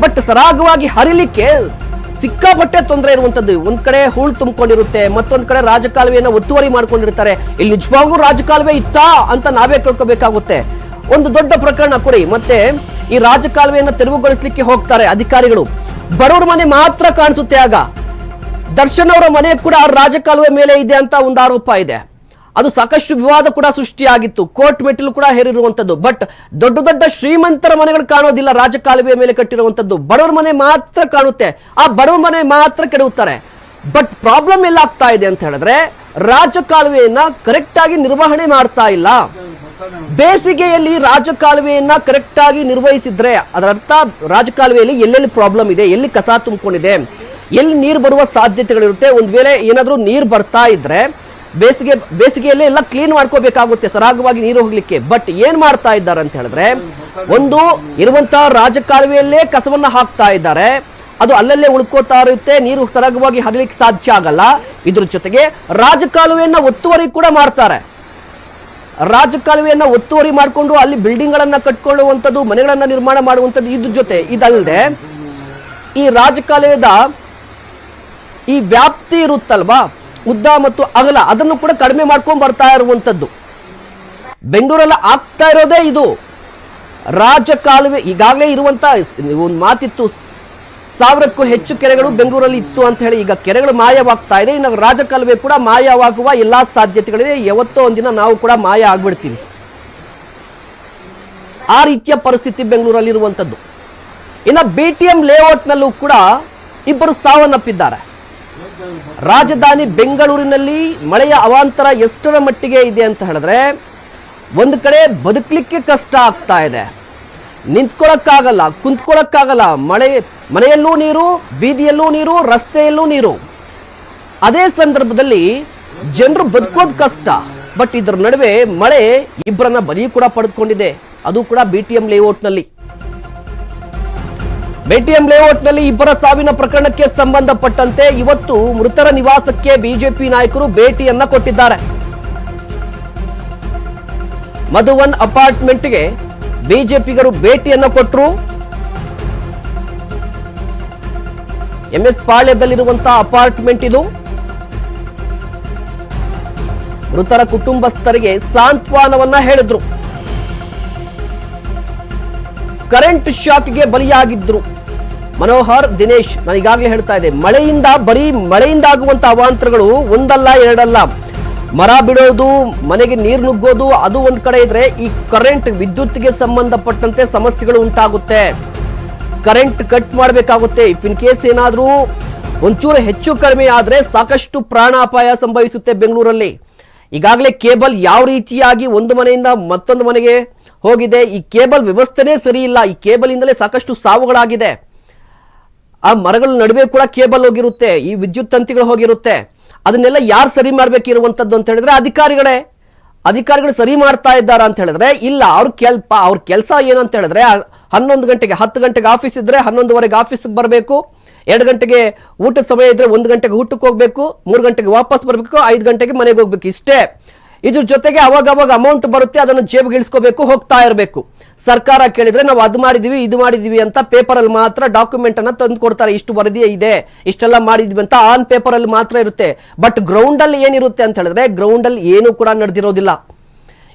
ಬಟ್ ಸರಾಗವಾಗಿ ಹರಿಲಿಕ್ಕೆ ಸಿಕ್ಕಾಪಟ್ಟೆ ತೊಂದರೆ ಇರುವಂತದ್ದು ಒಂದ್ ಕಡೆ ಹೂಳು ತುಂಬಿಕೊಂಡಿರುತ್ತೆ, ಮತ್ತೊಂದ್ ಕಡೆ ರಾಜಕಾಲುವೆಯನ್ನ ಒತ್ತುವರಿ ಮಾಡ್ಕೊಂಡಿರ್ತಾರೆ. ಇಲ್ಲಿ ನಿಜವಾಗ್ಲೂ ರಾಜಕಾಲುವೆ ಇತ್ತಾ ಅಂತ ನಾವೇ ತಿಳ್ಕೊಬೇಕಾಗುತ್ತೆ ಒಂದು ದೊಡ್ಡ ಪ್ರಕರಣ ಕೊಡಿ. ಮತ್ತೆ ಈ ರಾಜಕಾಲುವೆಯನ್ನ ತೆರವುಗೊಳಿಸ್ಲಿಕ್ಕೆ ಹೋಗ್ತಾರೆ ಅಧಿಕಾರಿಗಳು. ಬಡವರ ಮನೆ ಮಾತ್ರ ಕಾಣಿಸುತ್ತೆ ಆಗ. ದರ್ಶನ್ ಅವರ ಮನೆ ಕೂಡ ರಾಜಕಾಲುವೆ ಮೇಲೆ ಇದೆ ಅಂತ ಒಂದು ಆರೋಪ ಇದೆ. ಅದು ಸಾಕಷ್ಟು ವಿವಾದ ಕೂಡ ಸೃಷ್ಟಿಯಾಗಿತ್ತು. ಕೋರ್ಟ್ ಮೆಟ್ಟಿಲು ಕೂಡ ಹೇರಿರುವಂಥದ್ದು ಬಟ್ ದೊಡ್ಡ ದೊಡ್ಡ ಶ್ರೀಮಂತರ ಮನೆಗಳು ಕಾಣೋದಿಲ್ಲ, ರಾಜಕಾಲುವೆಯ ಮೇಲೆ ಕಟ್ಟಿರುವಂತದ್ದು. ಬಡವರ ಮನೆ ಮಾತ್ರ ಕಾಣುತ್ತೆ. ಆ ಬಡವರ ಮನೆ ಮಾತ್ರ ಕೆಡವುತ್ತಾರೆ. ಬಟ್ ಪ್ರಾಬ್ಲಮ್ ಎಲ್ಲ ಆಗ್ತಾ ಇದೆ ಅಂತ ಹೇಳಿದ್ರೆ ರಾಜಕಾಲುವೆಯನ್ನ ಕರೆಕ್ಟ್ ಆಗಿ ನಿರ್ವಹಣೆ ಮಾಡ್ತಾ ಇಲ್ಲ. ಬೇಸಿಗೆಯಲ್ಲಿ ರಾಜಕಾಲುವೆಯನ್ನ ಕರೆಕ್ಟ್ ಆಗಿ ನಿರ್ವಹಿಸಿದ್ರೆ ಅದರರ್ಥ ರಾಜಕಾಲುವೆಯಲ್ಲಿ ಎಲ್ಲೆಲ್ಲಿ ಪ್ರಾಬ್ಲಮ್ ಇದೆ, ಎಲ್ಲಿ ಕಸ ತುಂಬಿಕೊಂಡಿದೆ, ಎಲ್ಲಿ ನೀರು ಬರುವ ಸಾಧ್ಯತೆಗಳಿರುತ್ತೆ. ಒಂದು ವೇಳೆ ಏನಾದರೂ ನೀರು ಬರ್ತಾ ಇದ್ರೆ ಬೇಸಿಗೆ, ಬೇಸಿಗೆಯಲ್ಲಿ ಎಲ್ಲ ಕ್ಲೀನ್ ಮಾಡ್ಕೋಬೇಕಾಗುತ್ತೆ ಸರಾಗವಾಗಿ ನೀರು ಹೋಗ್ಲಿಕ್ಕೆ. ಬಟ್ ಏನ್ ಮಾಡ್ತಾ ಇದ್ದಾರೆ ಅಂತ ಹೇಳಿದ್ರೆ, ಒಂದು ಇರುವಂತಹ ರಾಜಕಾಲುವೆಯಲ್ಲೇ ಕಸವನ್ನ ಹಾಕ್ತಾ ಇದ್ದಾರೆ. ಅದು ಅಲ್ಲಲ್ಲೇ ಉಳ್ಕೋತಾ ಇರುತ್ತೆ. ನೀರು ಸರಾಗವಾಗಿ ಹರಿಲಿಕ್ಕೆ ಸಾಧ್ಯ ಆಗಲ್ಲ. ಇದ್ರ ಜೊತೆಗೆ ರಾಜಕಾಲುವೆಯನ್ನ ಒತ್ತುವರಿ ಕೂಡ ಮಾಡ್ತಾರೆ. ರಾಜಕಾಲುವೆಯನ್ನ ಒತ್ತುವರಿ ಮಾಡಿಕೊಂಡು ಅಲ್ಲಿ ಬಿಲ್ಡಿಂಗ್ ಗಳನ್ನ ಕಟ್ಕೊಳ್ಳುವಂಥದ್ದು, ಮನೆಗಳನ್ನ ನಿರ್ಮಾಣ ಮಾಡುವಂಥದ್ದು ಇದ್ರ ಜೊತೆ. ಇದಲ್ಲದೆ ಈ ರಾಜಕಾಲುವೆದ ಈ ವ್ಯಾಪ್ತಿ ಇರುತ್ತಲ್ವಾ? ಉದ್ದ ಮತ್ತು ಅಗಲ ಅದನ್ನು ಕೂಡ ಕಡಿಮೆ ಮಾಡ್ಕೊಂಡು ಬರ್ತಾ ಇರುವಂಥದ್ದು ಬೆಂಗಳೂರಲ್ಲಿ ಆಗ್ತಾ ಇರೋದೇ ಇದು. ರಾಜಕಾಲುವೆ ಈಗಾಗಲೇ ಇರುವಂತ ಒಂದು ಮಾತಿತ್ತು, ಸಾವಿರಕ್ಕೂ ಹೆಚ್ಚು ಕೆರೆಗಳು ಬೆಂಗಳೂರಲ್ಲಿ ಇತ್ತು ಅಂತ ಹೇಳಿ ಈಗ ಕೆರೆಗಳು ಮಾಯವಾಗ್ತಾ ಇದೆ. ಇನ್ನು ರಾಜಕಾಲುವೆ ಕೂಡ ಮಾಯವಾಗುವ ಎಲ್ಲ ಸಾಧ್ಯತೆಗಳಿದೆ. ಯಾವತ್ತೋ ಒಂದಿನ ನಾವು ಕೂಡ ಮಾಯ ಆಗ್ಬಿಡ್ತೀವಿ. ಆ ರೀತಿಯ ಪರಿಸ್ಥಿತಿ ಬೆಂಗಳೂರಲ್ಲಿ ಇರುವಂಥದ್ದು ಇನ್ನು ಬಿ ಟಿ ಎಂ ಲೇಔಟ್ನಲ್ಲೂ ಕೂಡ ಇಬ್ಬರು ಸಾವನ್ನಪ್ಪಿದ್ದಾರೆ. ರಾಜಧಾನಿ ಬೆಂಗಳೂರಿನಲ್ಲಿ ಮಳೆಯ ಅವಾಂತರ ಎಷ್ಟರ ಮಟ್ಟಿಗೆ ಇದೆ ಅಂತ ಹೇಳಿದ್ರೆ, ಒಂದು ಕಡೆ ಬದುಕಲಿಕ್ಕೆ ಕಷ್ಟ ಆಗ್ತಾ ಇದೆ. ನಿಂತ್ಕೊಳ್ಳೋಕ್ಕಾಗಲ್ಲ ಕುಂತ್ಕೊಳ್ಳೋಕ್ಕಾಗಲ್ಲ ಮಳೆ, ಮನೆಯಲ್ಲೂ ನೀರು, ಬೀದಿಯಲ್ಲೂ ನೀರು, ರಸ್ತೆಯಲ್ಲೂ ನೀರು. ಅದೇ ಸಂದರ್ಭದಲ್ಲಿ ಜನರು ಬದುಕೋದು ಕಷ್ಟ, ಬಟ್ ಇದರ ನಡುವೆ ಮಳೆ ಇಬ್ಬರನ್ನ ಬಲಿ ಕೂಡ ಪಡೆದುಕೊಂಡಿದೆ. ಅದು ಕೂಡ ಬಿ ಟಿ ಎಂ ಲೇಔಟ್ನಲ್ಲಿ ಬಿಟಿಎಂ ಲೇಔಟ್ನಲ್ಲಿ ಇಬ್ಬರ ಸಾವಿನ ಪ್ರಕರಣಕ್ಕೆ ಸಂಬಂಧಪಟ್ಟಂತೆ ಇವತ್ತು ಮೃತರ ನಿವಾಸಕ್ಕೆ ಬಿಜೆಪಿ ನಾಯಕರು ಭೇಟಿಯನ್ನ ಕೊಟ್ಟಿದ್ದಾರೆ. ಮಧುವನ್ ಅಪಾರ್ಟ್ಮೆಂಟ್ಗೆ ಬಿಜೆಪಿಗರು ಭೇಟಿಯನ್ನ ಕೊಟ್ಟರು ಎಂಎಸ್ ಪಾಳ್ಯದಲ್ಲಿರುವಂತಹ ಅಪಾರ್ಟ್ಮೆಂಟ್ ಇದು. ಮೃತರ ಕುಟುಂಬಸ್ಥರಿಗೆ ಸಾಂತ್ವನವನ್ನ ಹೇಳಿದ್ರು. ಕರೆಂಟ್ ಶಾಕ್ಗೆ ಬಲಿಯಾಗಿದ್ರು. ಮನೋಹರ್, ದಿನೇಶ್, ನಾನು ಈಗಾಗಲೇ ಹೇಳ್ತಾ ಇದ್ದೆ, ಮಳೆಯಿಂದ, ಬರೀ ಮಳೆಯಿಂದ ಆಗುವಂಥ ಅವಾಂತರಗಳು ಒಂದಲ್ಲ, ಎರಡಲ್ಲ. ಮರ ಬಿಡೋದು, ಮನೆಗೆ ನೀರು ನುಗ್ಗೋದು, ಅದು ಒಂದು ಕಡೆ ಇದ್ರೆ ಈ ಕರೆಂಟ್ ವಿದ್ಯುತ್ಗೆ ಸಂಬಂಧಪಟ್ಟಂತೆ ಸಮಸ್ಯೆಗಳು ಉಂಟಾಗುತ್ತೆ. ಕರೆಂಟ್ ಕಟ್ ಮಾಡಬೇಕಾಗುತ್ತೆ. ಇಫ್ ಇನ್ ಕೇಸ್ ಏನಾದರೂ ಒಂಚೂರು ಹೆಚ್ಚು ಕಡಿಮೆ ಆದರೆ ಸಾಕಷ್ಟು ಪ್ರಾಣಾಪಾಯ ಸಂಭವಿಸುತ್ತೆ ಬೆಂಗಳೂರಲ್ಲಿ. ಈಗಾಗಲೇ ಕೇಬಲ್ ಯಾವ ರೀತಿಯಾಗಿ ಒಂದು ಮನೆಯಿಂದ ಮತ್ತೊಂದು ಮನೆಗೆ ಹೋಗಿದೆ, ಈ ಕೇಬಲ್ ವ್ಯವಸ್ಥೆನೇ ಸರಿ ಇಲ್ಲ ಈ ಕೇಬಲ್ ಇಂದಲೇ ಸಾಕಷ್ಟು ಸಾವುಗಳಾಗಿದೆ. ಆ ಮರಗಳ ನಡುವೆ ಕೂಡ ಕೇಬಲ್ ಹೋಗಿರುತ್ತೆ, ಈ ವಿದ್ಯುತ್ ತಂತಿಗಳು ಹೋಗಿರುತ್ತೆ. ಅದನ್ನೆಲ್ಲ ಯಾರು ಸರಿ ಮಾಡಬೇಕಿರುವಂಥದ್ದು ಅಂತ ಹೇಳಿದ್ರೆ ಅಧಿಕಾರಿಗಳೇ. ಅಧಿಕಾರಿಗಳು ಸರಿ ಮಾಡ್ತಾ ಇದ್ದಾರಾ ಅಂತ ಹೇಳಿದ್ರೆ, ಇಲ್ಲ, ಅವ್ರ ಕೆಲ್ಪ, ಅವ್ರ ಕೆಲಸ ಏನು ಅಂತ ಹೇಳಿದ್ರೆ ಹನ್ನೊಂದು ಗಂಟೆಗೆ, ಹತ್ತು ಗಂಟೆಗೆ ಆಫೀಸ್ ಇದ್ರೆ ಹನ್ನೊಂದುವರೆಗೆ ಆಫೀಸ್ಗೆ ಬರಬೇಕು, ಎರಡು ಗಂಟೆಗೆ ಊಟದ ಸಮಯ ಇದ್ರೆ ಒಂದು ಗಂಟೆಗೆ ಊಟಕ್ಕೆ ಹೋಗ್ಬೇಕು, ಮೂರು ಗಂಟೆಗೆ ವಾಪಸ್ ಬರಬೇಕು, ಐದು ಗಂಟೆಗೆ ಮನೆಗೆ ಹೋಗ್ಬೇಕು. ಇಷ್ಟೇ. ಇದ್ರ ಜೊತೆಗೆ ಅವಾಗ ಅವಾಗ ಅಮೌಂಟ್ ಬರುತ್ತೆ, ಅದನ್ನು ಜೇಬಿಗೆ ಇಳಿಸ್ಕೋಬೇಕು, ಹೋಗ್ತಾ ಇರಬೇಕು. ಸರ್ಕಾರ ಕೇಳಿದ್ರೆ ನಾವು ಅದು ಮಾಡಿದೀವಿ, ಇದು ಮಾಡಿದೀವಿ ಅಂತ ಪೇಪರ್ ಅಲ್ಲಿ ಮಾತ್ರ ಡಾಕ್ಯುಮೆಂಟ್ ಅನ್ನ ತಂದು ಕೊಡ್ತಾರೆ. ಇಷ್ಟು ವರದಿ ಇದೆ, ಇಷ್ಟೆಲ್ಲ ಮಾಡಿದ್ವಿ ಅಂತ ಆನ್ ಪೇಪರ್ ಅಲ್ಲಿ ಮಾತ್ರ ಇರುತ್ತೆ. ಬಟ್ ಗ್ರೌಂಡ್ ಅಲ್ಲಿ ಏನಿರುತ್ತೆ ಅಂತ ಹೇಳಿದ್ರೆ ಗ್ರೌಂಡ್ ಅಲ್ಲಿ ಏನು ಕೂಡ ನಡೆದಿರೋದಿಲ್ಲ.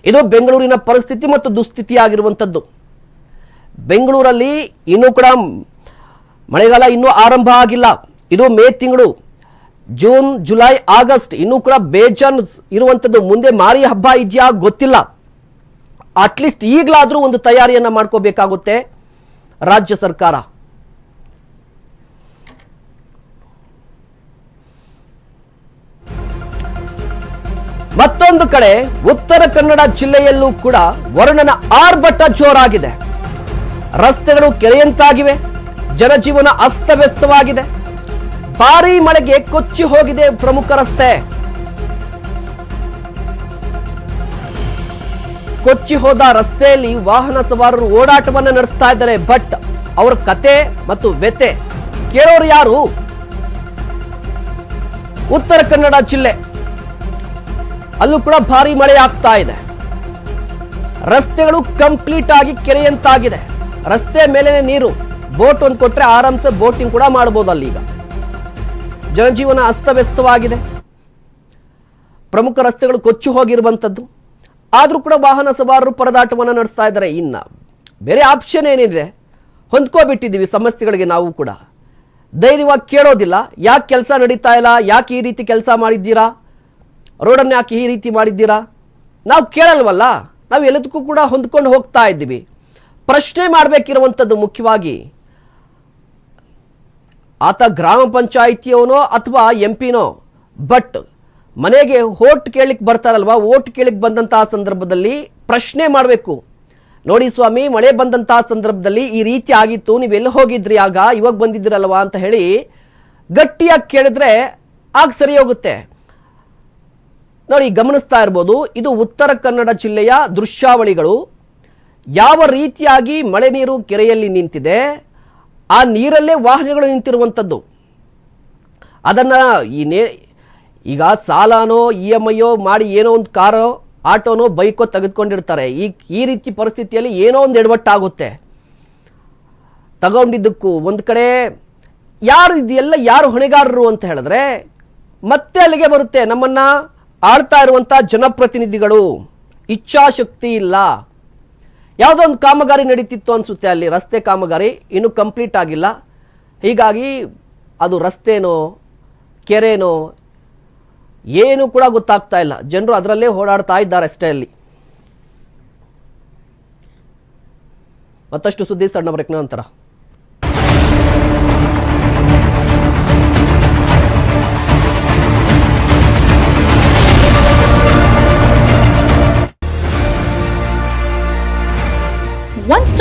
ಇದು ಬೆಂಗಳೂರಿನ ಪರಿಸ್ಥಿತಿ ಮತ್ತು ದುಸ್ಥಿತಿ ಆಗಿರುವಂಥದ್ದು ಬೆಂಗಳೂರಲ್ಲಿ ಇನ್ನೂ ಕೂಡ ಮಳೆಗಾಲ ಇನ್ನೂ ಆರಂಭ ಆಗಿಲ್ಲ. ಇದು ಮೇ ತಿಂಗಳು. ಜೂನ್, ಜುಲೈ, ಆಗಸ್ಟ್ ಇನ್ನೂ ಕೂಡ ಬೇಜಾನ್ ಇರುವಂಥದ್ದು ಮುಂದೆ ಮಾರಿ ಹಬ್ಬ ಇದೆಯಾ ಗೊತ್ತಿಲ್ಲ. ಅಟ್ಲೀಸ್ಟ್ ಈಗಲಾದರೂ ಒಂದು ತಯಾರಿಯನ್ನ ಮಾಡ್ಕೋಬೇಕಾಗುತ್ತೆ ರಾಜ್ಯ ಸರ್ಕಾರ. ಮತ್ತೊಂದು ಕಡೆ ಉತ್ತರ ಕನ್ನಡ ಜಿಲ್ಲೆಯಲ್ಲೂ ಕೂಡ ವರುಣನ ಆರ್ಭಟ ಜೋರಾಗಿದೆ. ರಸ್ತೆಗಳು ಕೆರೆಯಂತಾಗಿವೆ. ಜನಜೀವನ ಅಸ್ತವ್ಯಸ್ತವಾಗಿದೆ. ಭಾರೀ ಮಳೆಗೆ ಕೊಚ್ಚಿ ಹೋಗಿದೆ ಪ್ರಮುಖ ರಸ್ತೆ. ಕೊಚ್ಚಿ ಹೋದ ರಸ್ತೆಯಲ್ಲಿ ವಾಹನ ಸವಾರರು ಓಡಾಟವನ್ನ ನಡೆಸ್ತಾ ಇದ್ದಾರೆ, ಬಟ್ ಅವರ ಕತೆ ಮತ್ತು ವ್ಯತೆ ಕೇಳೋರು ಯಾರು? ಉತ್ತರ ಕನ್ನಡ ಜಿಲ್ಲೆ. ಅಲ್ಲೂ ಕೂಡ ಭಾರಿ ಮಳೆ ಆಗ್ತಾ ಇದೆ. ರಸ್ತೆಗಳು ಕಂಪ್ಲೀಟ್ ಆಗಿ ಕೆರೆಯಂತಾಗಿದೆ. ರಸ್ತೆ ಮೇಲೆ ನೀರು, ಬೋಟ್ ಒಂದು ಕೊಟ್ರೆ ಆರಾಮ್ಸೆ ಬೋಟಿಂಗ್ ಕೂಡ ಮಾಡಬಹುದು ಅಲ್ಲಿ ಈಗ ಜನಜೀವನ ಅಸ್ತವ್ಯಸ್ತವಾಗಿದೆ. ಪ್ರಮುಖ ರಸ್ತೆಗಳು ಕೊಚ್ಚು ಹೋಗಿರುವಂಥದ್ದು. ಆದರೂ ಕೂಡ ವಾಹನ ಸವಾರರು ಪರದಾಟವನ್ನು ನಡೆಸ್ತಾ ಇದ್ದಾರೆ. ಇನ್ನು ಬೇರೆ ಆಪ್ಷನ್ ಏನಿದೆ? ಹೊಂದ್ಕೋಬಿಟ್ಟಿದ್ದೀವಿ ಸಮಸ್ಯೆಗಳಿಗೆ ನಾವು ಕೂಡ. ಧೈರ್ಯವಾಗಿ ಕೇಳೋದಿಲ್ಲ. ಯಾಕೆ ಕೆಲಸ ನಡೀತಾ ಇಲ್ಲ? ಯಾಕೆ ಈ ರೀತಿ ಕೆಲಸ ಮಾಡಿದ್ದೀರಾ? ರೋಡನ್ನು ಯಾಕೆ ಈ ರೀತಿ ಮಾಡಿದ್ದೀರಾ? ನಾವು ಕೇಳಲ್ವಲ್ಲ? ನಾವು ಎಲ್ಲದಕ್ಕೂ ಕೂಡ ಹೊಂದ್ಕೊಂಡು ಹೋಗ್ತಾ ಇದ್ದೀವಿ. ಪ್ರಶ್ನೆ ಮಾಡಬೇಕಿರುವಂಥದ್ದು ಮುಖ್ಯವಾಗಿ ಆತ ಗ್ರಾಮ ಪಂಚಾಯಿತಿಯವನೋ ಅಥವಾ ಎಂ ಪಿನೋ ಬಟ್, ಮನೆಗೆ ಓಟ್ ಕೇಳಿಕ್ ಬರ್ತಾರಲ್ವಾ? ಓಟ್ ಕೇಳಿಕ್ ಬಂದಂತಹ ಸಂದರ್ಭದಲ್ಲಿ ಪ್ರಶ್ನೆ ಮಾಡಬೇಕು. ನೋಡಿ ಸ್ವಾಮಿ, ಮಳೆ ಬಂದಂತಹ ಸಂದರ್ಭದಲ್ಲಿ ಈ ರೀತಿ ಆಗಿತ್ತು, ನೀವೆಲ್ಲಿ ಹೋಗಿದ್ರಿ ಆಗ, ಇವಾಗ ಬಂದಿದ್ದೀರಲ್ವಾ ಅಂತ ಹೇಳಿ ಗಟ್ಟಿಯಾಗಿ ಕೇಳಿದ್ರೆ ಆಗ ಸರಿ ಹೋಗುತ್ತೆ. ನೋಡಿ, ಗಮನಿಸ್ತಾ ಇರ್ಬೋದು, ಇದು ಉತ್ತರ ಕನ್ನಡ ಜಿಲ್ಲೆಯ ದೃಶ್ಯಾವಳಿಗಳು. ಯಾವ ರೀತಿಯಾಗಿ ಮಳೆ ನೀರು ಕೆರೆಯಲ್ಲಿ ನಿಂತಿದೆ? ಆ ನೀರಲ್ಲೇ ವಾಹನಗಳು ನಿಂತಿರುವಂಥದ್ದು. ಅದನ್ನು ಈ ನೇ, ಈಗ ಸಾಲನೋ, ಇ ಎಂ ಐಯೋ ಮಾಡಿ ಏನೋ ಒಂದು ಕಾರೋ ಆಟೋನೋ, ಬೈಕೋ ತೆಗೆದುಕೊಂಡಿರ್ತಾರೆ. ಈ ಈ ರೀತಿ ಪರಿಸ್ಥಿತಿಯಲ್ಲಿ ಏನೋ ಒಂದು ಎಡವಟ್ಟಾಗುತ್ತೆ. ತಗೊಂಡಿದ್ದಕ್ಕೂ ಒಂದು ಕಡೆ ಯಾರು ಇದೆಲ್ಲ ಯಾರು ಹೊಣೆಗಾರರು ಅಂತ ಹೇಳಿದ್ರೆ ಮತ್ತೆ ಅಲ್ಲಿಗೆ ಬರುತ್ತೆ ನಮ್ಮನ್ನು ಆಳ್ತಾ ಇರುವಂಥ ಜನಪ್ರತಿನಿಧಿಗಳು. ಇಚ್ಛಾಶಕ್ತಿ ಇಲ್ಲ. ಯಾವುದೋ ಒಂದು ಕಾಮಗಾರಿ ನಡೀತಿತ್ತು ಅನಿಸುತ್ತೆ ಅಲ್ಲಿ, ರಸ್ತೆ ಕಾಮಗಾರಿ ಇನ್ನೂ ಕಂಪ್ಲೀಟ್ ಆಗಿಲ್ಲ. ಹೀಗಾಗಿ ಅದು ರಸ್ತೆನೋ, ಕೆರೆನೋ ಏನೂ ಕೂಡ ಗೊತ್ತಾಗ್ತಾ ಇಲ್ಲ. ಜನರು ಅದರಲ್ಲೇ ಓಡಾಡ್ತಾ ಇದ್ದಾರೆ ಅಷ್ಟೇ ಅಲ್ಲಿ. ಮತ್ತಷ್ಟು ಸುದ್ದಿ ಸಣ್ಣ ಬ್ರೇಕ್ನ ನಂತರ.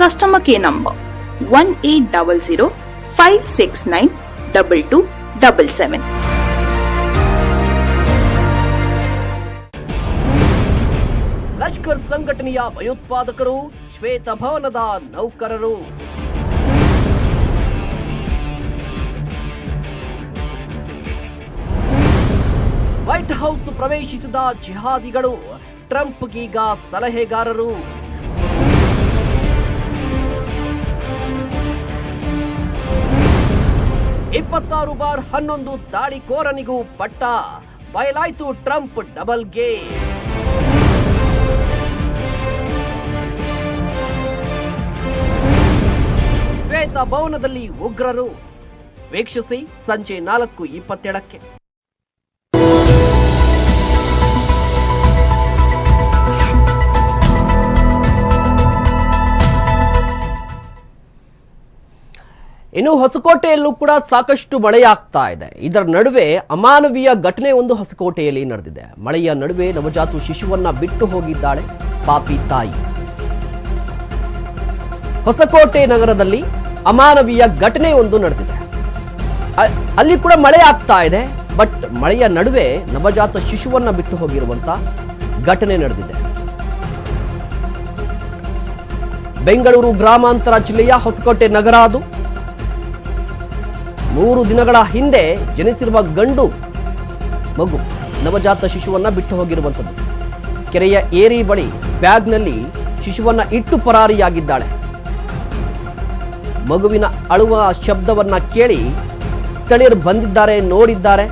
Customer nine double 1800 569 2277. Lashkar ಸಂಘಟನೆಯ ಭಯೋತ್ಪಾದಕರು, ಶ್ವೇತ ಭವನದ ನೌಕರರು ವೈಟ್ ಹೌಸ್ ಪ್ರವೇಶಿಸಿದ ಜಿಹಾದಿಗಳು ಟ್ರಂಪ್ಗೀಗ ಸಲಹೆಗಾರರು ಇಪ್ಪತ್ತಾರು ಬಾರ್ ಹನ್ನೊಂದು ದಾಳಿಕೋರನಿಗೂ ಪಟ್ಟ. ಬಯಲಾಯ್ತು ಟ್ರಂಪ್ ಡಬಲ್ ಗೇಮ್ ಶ್ವೇತ ಭವನದಲ್ಲಿ ಉಗ್ರರು. ವೀಕ್ಷಿಸಿ ಸಂಜೆ ನಾಲ್ಕು ಇಪ್ಪತ್ತೇಳಕ್ಕೆ. ಇನ್ನು ಹೊಸಕೋಟೆಯಲ್ಲೂ ಕೂಡ ಸಾಕಷ್ಟು ಮಳೆಯಾಗ್ತಾ ಇದೆ. ಇದರ ನಡುವೆ ಅಮಾನವೀಯ ಘಟನೆ ಒಂದು ಹೊಸಕೋಟೆಯಲ್ಲಿ ನಡೆದಿದೆ. ಮಳೆಯ ನಡುವೆ ನವಜಾತು ಶಿಶುವನ್ನ ಬಿಟ್ಟು ಹೋಗಿದ್ದಾಳೆ ಪಾಪಿ ತಾಯಿ. ಹೊಸಕೋಟೆ ನಗರದಲ್ಲಿ ಅಮಾನವೀಯ ಘಟನೆ ಒಂದು ನಡೆದಿದೆ. ಅಲ್ಲಿ ಕೂಡ ಮಳೆ ಆಗ್ತಾ ಇದೆ, ಬಟ್ ಮಳೆಯ ನಡುವೆ ನವಜಾತ ಶಿಶುವನ್ನ ಬಿಟ್ಟು ಹೋಗಿರುವಂತ ಘಟನೆ ನಡೆದಿದೆ. ಬೆಂಗಳೂರು ಗ್ರಾಮಾಂತರ ಜಿಲ್ಲೆಯ ಹೊಸಕೋಟೆ ನಗರ ಅದು. ಮೂರು ದಿನಗಳ ಹಿಂದೆ ಜನಿಸಿರುವ ಗಂಡು ಮಗು ನವಜಾತ ಶಿಶುವನ್ನ ಬಿಟ್ಟು ಹೋಗಿರುವಂಥದ್ದು. ಕೆರೆಯ ಏರಿ ಬಳಿ ಬ್ಯಾಗ್ನಲ್ಲಿ ಶಿಶುವನ್ನ ಇಟ್ಟು ಪರಾರಿಯಾಗಿದ್ದಾಳೆ. ಮಗುವಿನ ಅಳುವ ಶಬ್ದವನ್ನ ಕೇಳಿ ಸ್ಥಳೀಯರು ಬಂದಿದ್ದಾರೆ, ನೋಡಿದ್ದಾರೆ.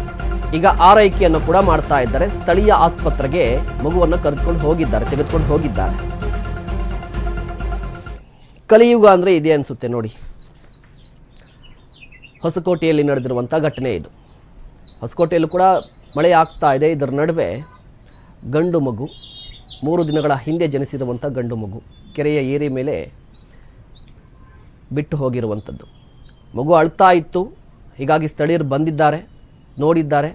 ಈಗ ಆರೈಕೆಯನ್ನು ಕೂಡ ಮಾಡ್ತಾ ಇದ್ದಾರೆ. ಸ್ಥಳೀಯ ಆಸ್ಪತ್ರೆಗೆ ಮಗುವನ್ನು ಕರೆದುಕೊಂಡು ಹೋಗಿದ್ದಾರೆ, ತೆಗೆದುಕೊಂಡು ಹೋಗಿದ್ದಾರೆ. ಕಲಿಯುಗ ಅಂದ್ರೆ ಇದೆ ಅನ್ಸುತ್ತೆ ನೋಡಿ. ಹೊಸಕೋಟೆಯಲ್ಲಿ ನಡೆದಿರುವಂಥ ಘಟನೆ ಇದು. ಹೊಸಕೋಟೆಯಲ್ಲೂ ಕೂಡ ಮಳೆ ಆಗ್ತಾ ಇದೆ. ಇದರ ನಡುವೆ ಗಂಡು ಮಗು, ಮೂರು ದಿನಗಳ ಹಿಂದೆ ಜನಿಸಿರುವಂಥ ಗಂಡು ಮಗು ಕೆರೆಯ ಏರಿ ಮೇಲೆ ಬಿಟ್ಟು ಹೋಗಿರುವಂಥದ್ದು. ಮಗು ಅಳ್ತಾ ಇತ್ತು. ಹೀಗಾಗಿ ಸ್ಥಳೀಯರು ಬಂದಿದ್ದಾರೆ, ನೋಡಿದ್ದಾರೆ.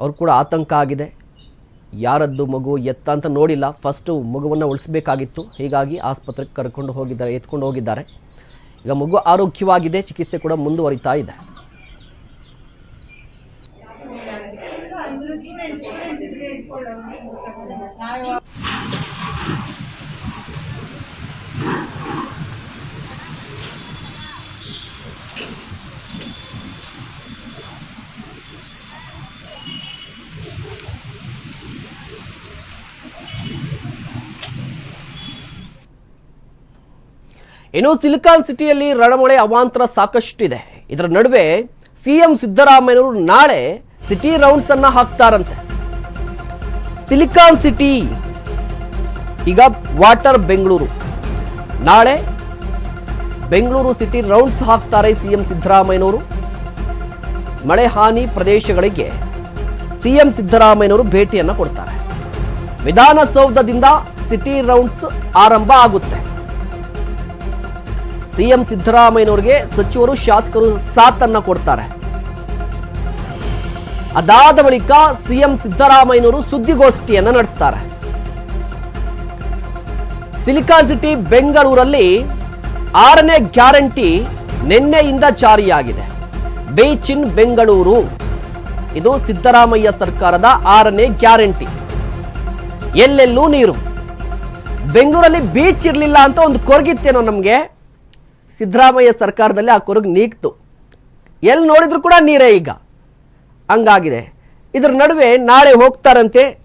ಅವ್ರು ಕೂಡ ಆತಂಕ ಆಗಿದೆ. ಯಾರದ್ದು ಮಗು ಎತ್ತ ಅಂತ ನೋಡಿಲ್ಲ. ಫಸ್ಟು ಮಗುವನ್ನು ಉಳಿಸ್ಬೇಕಾಗಿತ್ತು. ಹೀಗಾಗಿ ಆಸ್ಪತ್ರೆಗೆ ಕರ್ಕೊಂಡು ಹೋಗಿದ್ದಾರೆ, ಎತ್ಕೊಂಡು ಹೋಗಿದ್ದಾರೆ. ಈಗ ಮಗು ಆರೋಗ್ಯವಾಗಿದೆ ಚಿಕಿತ್ಸೆ ಕೂಡ ಮುಂದುವರಿತಾ ಇದೆ. ಇನ್ನು ಸಿಲಿಕಾನ್ ಸಿಟಿಯಲ್ಲಿ ರಣಮಳೆ ಅವಾಂತರ ಸಾಕಷ್ಟಿದೆ. ಇದರ ನಡುವೆ ಸಿಎಂ ಸಿದ್ದರಾಮಯ್ಯನವರು ನಾಳೆ ಸಿಟಿ ರೌಂಡ್ಸ್ ಅನ್ನ ಹಾಕ್ತಾರಂತೆ. ಸಿಲಿಕಾನ್ ಸಿಟಿ, ಈಗ ವಾಟರ್ ಬೆಂಗಳೂರು. ನಾಳೆ ಬೆಂಗಳೂರು ಸಿಟಿ ರೌಂಡ್ಸ್ ಹಾಕ್ತಾರೆ ಸಿಎಂ ಸಿದ್ದರಾಮಯ್ಯನವರು. ಮಳೆ ಹಾನಿ ಪ್ರದೇಶಗಳಿಗೆ ಸಿಎಂ ಸಿದ್ದರಾಮಯ್ಯನವರು ಭೇಟಿಯನ್ನು ಕೊಡ್ತಾರೆ. ವಿಧಾನಸೌಧದಿಂದ ಸಿಟಿ ರೌಂಡ್ಸ್ ಆರಂಭ ಆಗುತ್ತೆ. ಸಿಎಂ ಸಿದ್ದರಾಮಯ್ಯನವರಿಗೆ ಸಚಿವರು ಶಾಸಕರು ಸಾಥನ್ನ ಕೊಡ್ತಾರೆ. ಅದಾದ ಬಳಿಕ ಸಿಎಂ ಸಿದ್ದರಾಮಯ್ಯನವರು ಸುದ್ದಿಗೋಷ್ಠಿಯನ್ನ ನಡೆಸ್ತಾರೆ. ಸಿಲಿಕಾನ್ ಸಿಟಿ ಬೆಂಗಳೂರಲ್ಲಿ ಆರನೇ ಗ್ಯಾರಂಟಿ ನಿನ್ನೆಯಿಂದ ಜಾರಿಯಾಗಿದೆ. Beach in Bengaluru. ಇದು ಸಿದ್ದರಾಮಯ್ಯ ಸರ್ಕಾರದ ಆರನೇ ಗ್ಯಾರಂಟಿ. ಎಲ್ಲೆಲ್ಲೂ ನೀರು. ಬೆಂಗಳೂರಲ್ಲಿ ಬೀಚ್ ಇರಲಿಲ್ಲ ಅಂತ ಒಂದು ಕೊರಗಿತ್ತೇನೋ ನಮಗೆ? ಸಿದ್ದರಾಮಯ್ಯ ಸರ್ಕಾರದಲ್ಲಿ ಆ ಕೊರಗು ನೀಗ್ತು. ಎಲ್ಲಿ ನೋಡಿದ್ರು ಕೂಡ ನೀರೇ ಈಗ. ಹಂಗಾಗಿದೆ. ಇದರ ನಡುವೆ ನಾಳೆ ಹೋಗ್ತಾರಂತೆ.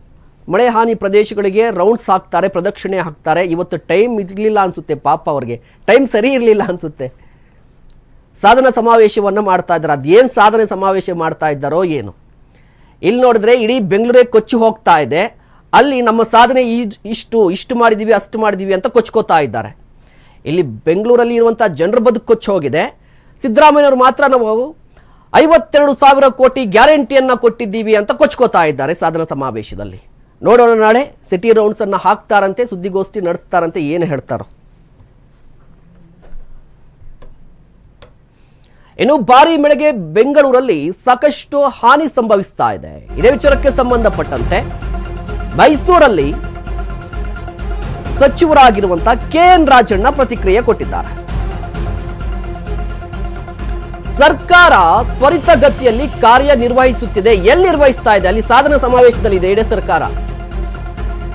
ಮಳೆ ಹಾನಿ ಪ್ರದೇಶಗಳಿಗೆ ರೌಂಡ್ಸ್ ಹಾಕ್ತಾರೆ, ಪ್ರದಕ್ಷಿಣೆ ಹಾಕ್ತಾರೆ. ಇವತ್ತು ಟೈಮ್ ಇರಲಿಲ್ಲ ಅನಿಸುತ್ತೆ ಪಾಪ ಅವ್ರಿಗೆ. ಟೈಮ್ ಸರಿ ಇರಲಿಲ್ಲ ಅನಿಸುತ್ತೆ. ಸಾಧನ ಸಮಾವೇಶವನ್ನು ಮಾಡ್ತಾ ಇದ್ದಾರೆ. ಅದೇನು ಸಾಧನೆ ಸಮಾವೇಶ ಮಾಡ್ತಾ ಇದ್ದಾರೋ ಏನು? ಇಲ್ಲಿ ನೋಡಿದ್ರೆ ಇಡೀ ಬೆಂಗಳೂರೇ ಕೊಚ್ಚಿ ಹೋಗ್ತಾ ಇದೆ. ಅಲ್ಲಿ ನಮ್ಮ ಸಾಧನೆ ಇಷ್ಟು ಇಷ್ಟು ಮಾಡಿದ್ದೀವಿ ಅಷ್ಟು ಮಾಡಿದ್ದೀವಿ ಅಂತ ಕೊಚ್ಕೋತಾ ಇದ್ದಾರೆ. ಇಲ್ಲಿ ಬೆಂಗಳೂರಲ್ಲಿ ಇರುವಂಥ ಜನರ ಬದುಕು ಕೊಚ್ಚಿ ಹೋಗಿದೆ. ಸಿದ್ದರಾಮಯ್ಯವರು ಮಾತ್ರ ನಾವು ಐವತ್ತೆರಡು ಸಾವಿರ ಕೋಟಿ ಗ್ಯಾರಂಟಿಯನ್ನು ಕೊಟ್ಟಿದ್ದೀವಿ ಅಂತ ಕೊಚ್ಕೋತಾ ಇದ್ದಾರೆ ಸಾಧನ ಸಮಾವೇಶದಲ್ಲಿ. ನೋಡೋಣ ನಾಳೆ ಸಿಟಿ ರೌಂಡ್ಸನ್ನು ಹಾಕ್ತಾರಂತೆ, ಸುದ್ದಿಗೋಷ್ಠಿ ನಡೆಸ್ತಾರಂತೆ, ಏನು ಹೇಳ್ತಾರೋ. ಇನ್ನು ಭಾರಿ ಮಳೆಗೆ ಬೆಂಗಳೂರಲ್ಲಿ ಸಾಕಷ್ಟು ಹಾನಿ ಸಂಭವಿಸ್ತಾ ಇದೆ. ಇದೇ ವಿಚಾರಕ್ಕೆ ಸಂಬಂಧಪಟ್ಟಂತೆ ಮೈಸೂರಲ್ಲಿ ಸಚಿವರಾಗಿರುವಂತಹ ಕೆ ಎನ್ ರಾಜಣ್ಣ ಪ್ರತಿಕ್ರಿಯೆ ಕೊಟ್ಟಿದ್ದಾರೆ. ಸರ್ಕಾರ ತ್ವರಿತಗತಿಯಲ್ಲಿ ಕಾರ್ಯನಿರ್ವಹಿಸುತ್ತಿದೆ. ಎಲ್ಲಿ ನಿರ್ವಹಿಸ್ತಾ ಇದೆ? ಅಲ್ಲಿ ಸಾಧನ ಸಮಾವೇಶದಲ್ಲಿ ಇದೆ ಇಡೀ ಸರ್ಕಾರ.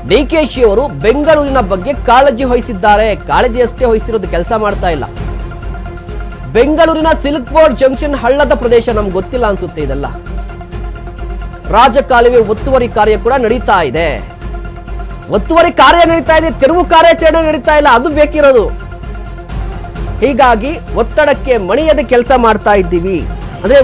ಡಿಕೆಶಿ ಅವರು ಬೆಂಗಳೂರಿನ ಬಗ್ಗೆ ಕಾಳಜಿ ವಹಿಸಿದ್ದಾರೆ. ಕಾಳಜಿ ಅಷ್ಟೇ ವಹಿಸಿರೋದು ಕೆಲಸ ಮಾಡ್ತಾ ಇಲ್ಲ. ಬೆಂಗಳೂರಿನ ಸಿಲ್ಕ್ ಬೋರ್ಡ್ ಜಂಕ್ಷನ್ ಹಳ್ಳದ ಪ್ರದೇಶ ನಮ್ಗೆ ಗೊತ್ತಿಲ್ಲ ಅನ್ಸುತ್ತೆ ಇದೆಲ್ಲ. ರಾಜಕಾಲುವೆ ಒತ್ತುವರಿ ಕಾರ್ಯ ಕೂಡ ನಡೀತಾ ಇದೆ. ಒತ್ತುವರಿ ಕಾರ್ಯ ನಡೀತಾ ಇದೆ, ತೆರವು ಕಾರ್ಯಾಚರಣೆ ನಡೀತಾ ಇಲ್ಲ, ಅದು ಬೇಕಿರೋದು. ಹೀಗಾಗಿ ಒತ್ತಡಕ್ಕೆ ಮಣಿಯದ ಕೆಲಸ ಮಾಡ್ತಾ ಇದ್ದೀವಿ. ಅಂದರೆ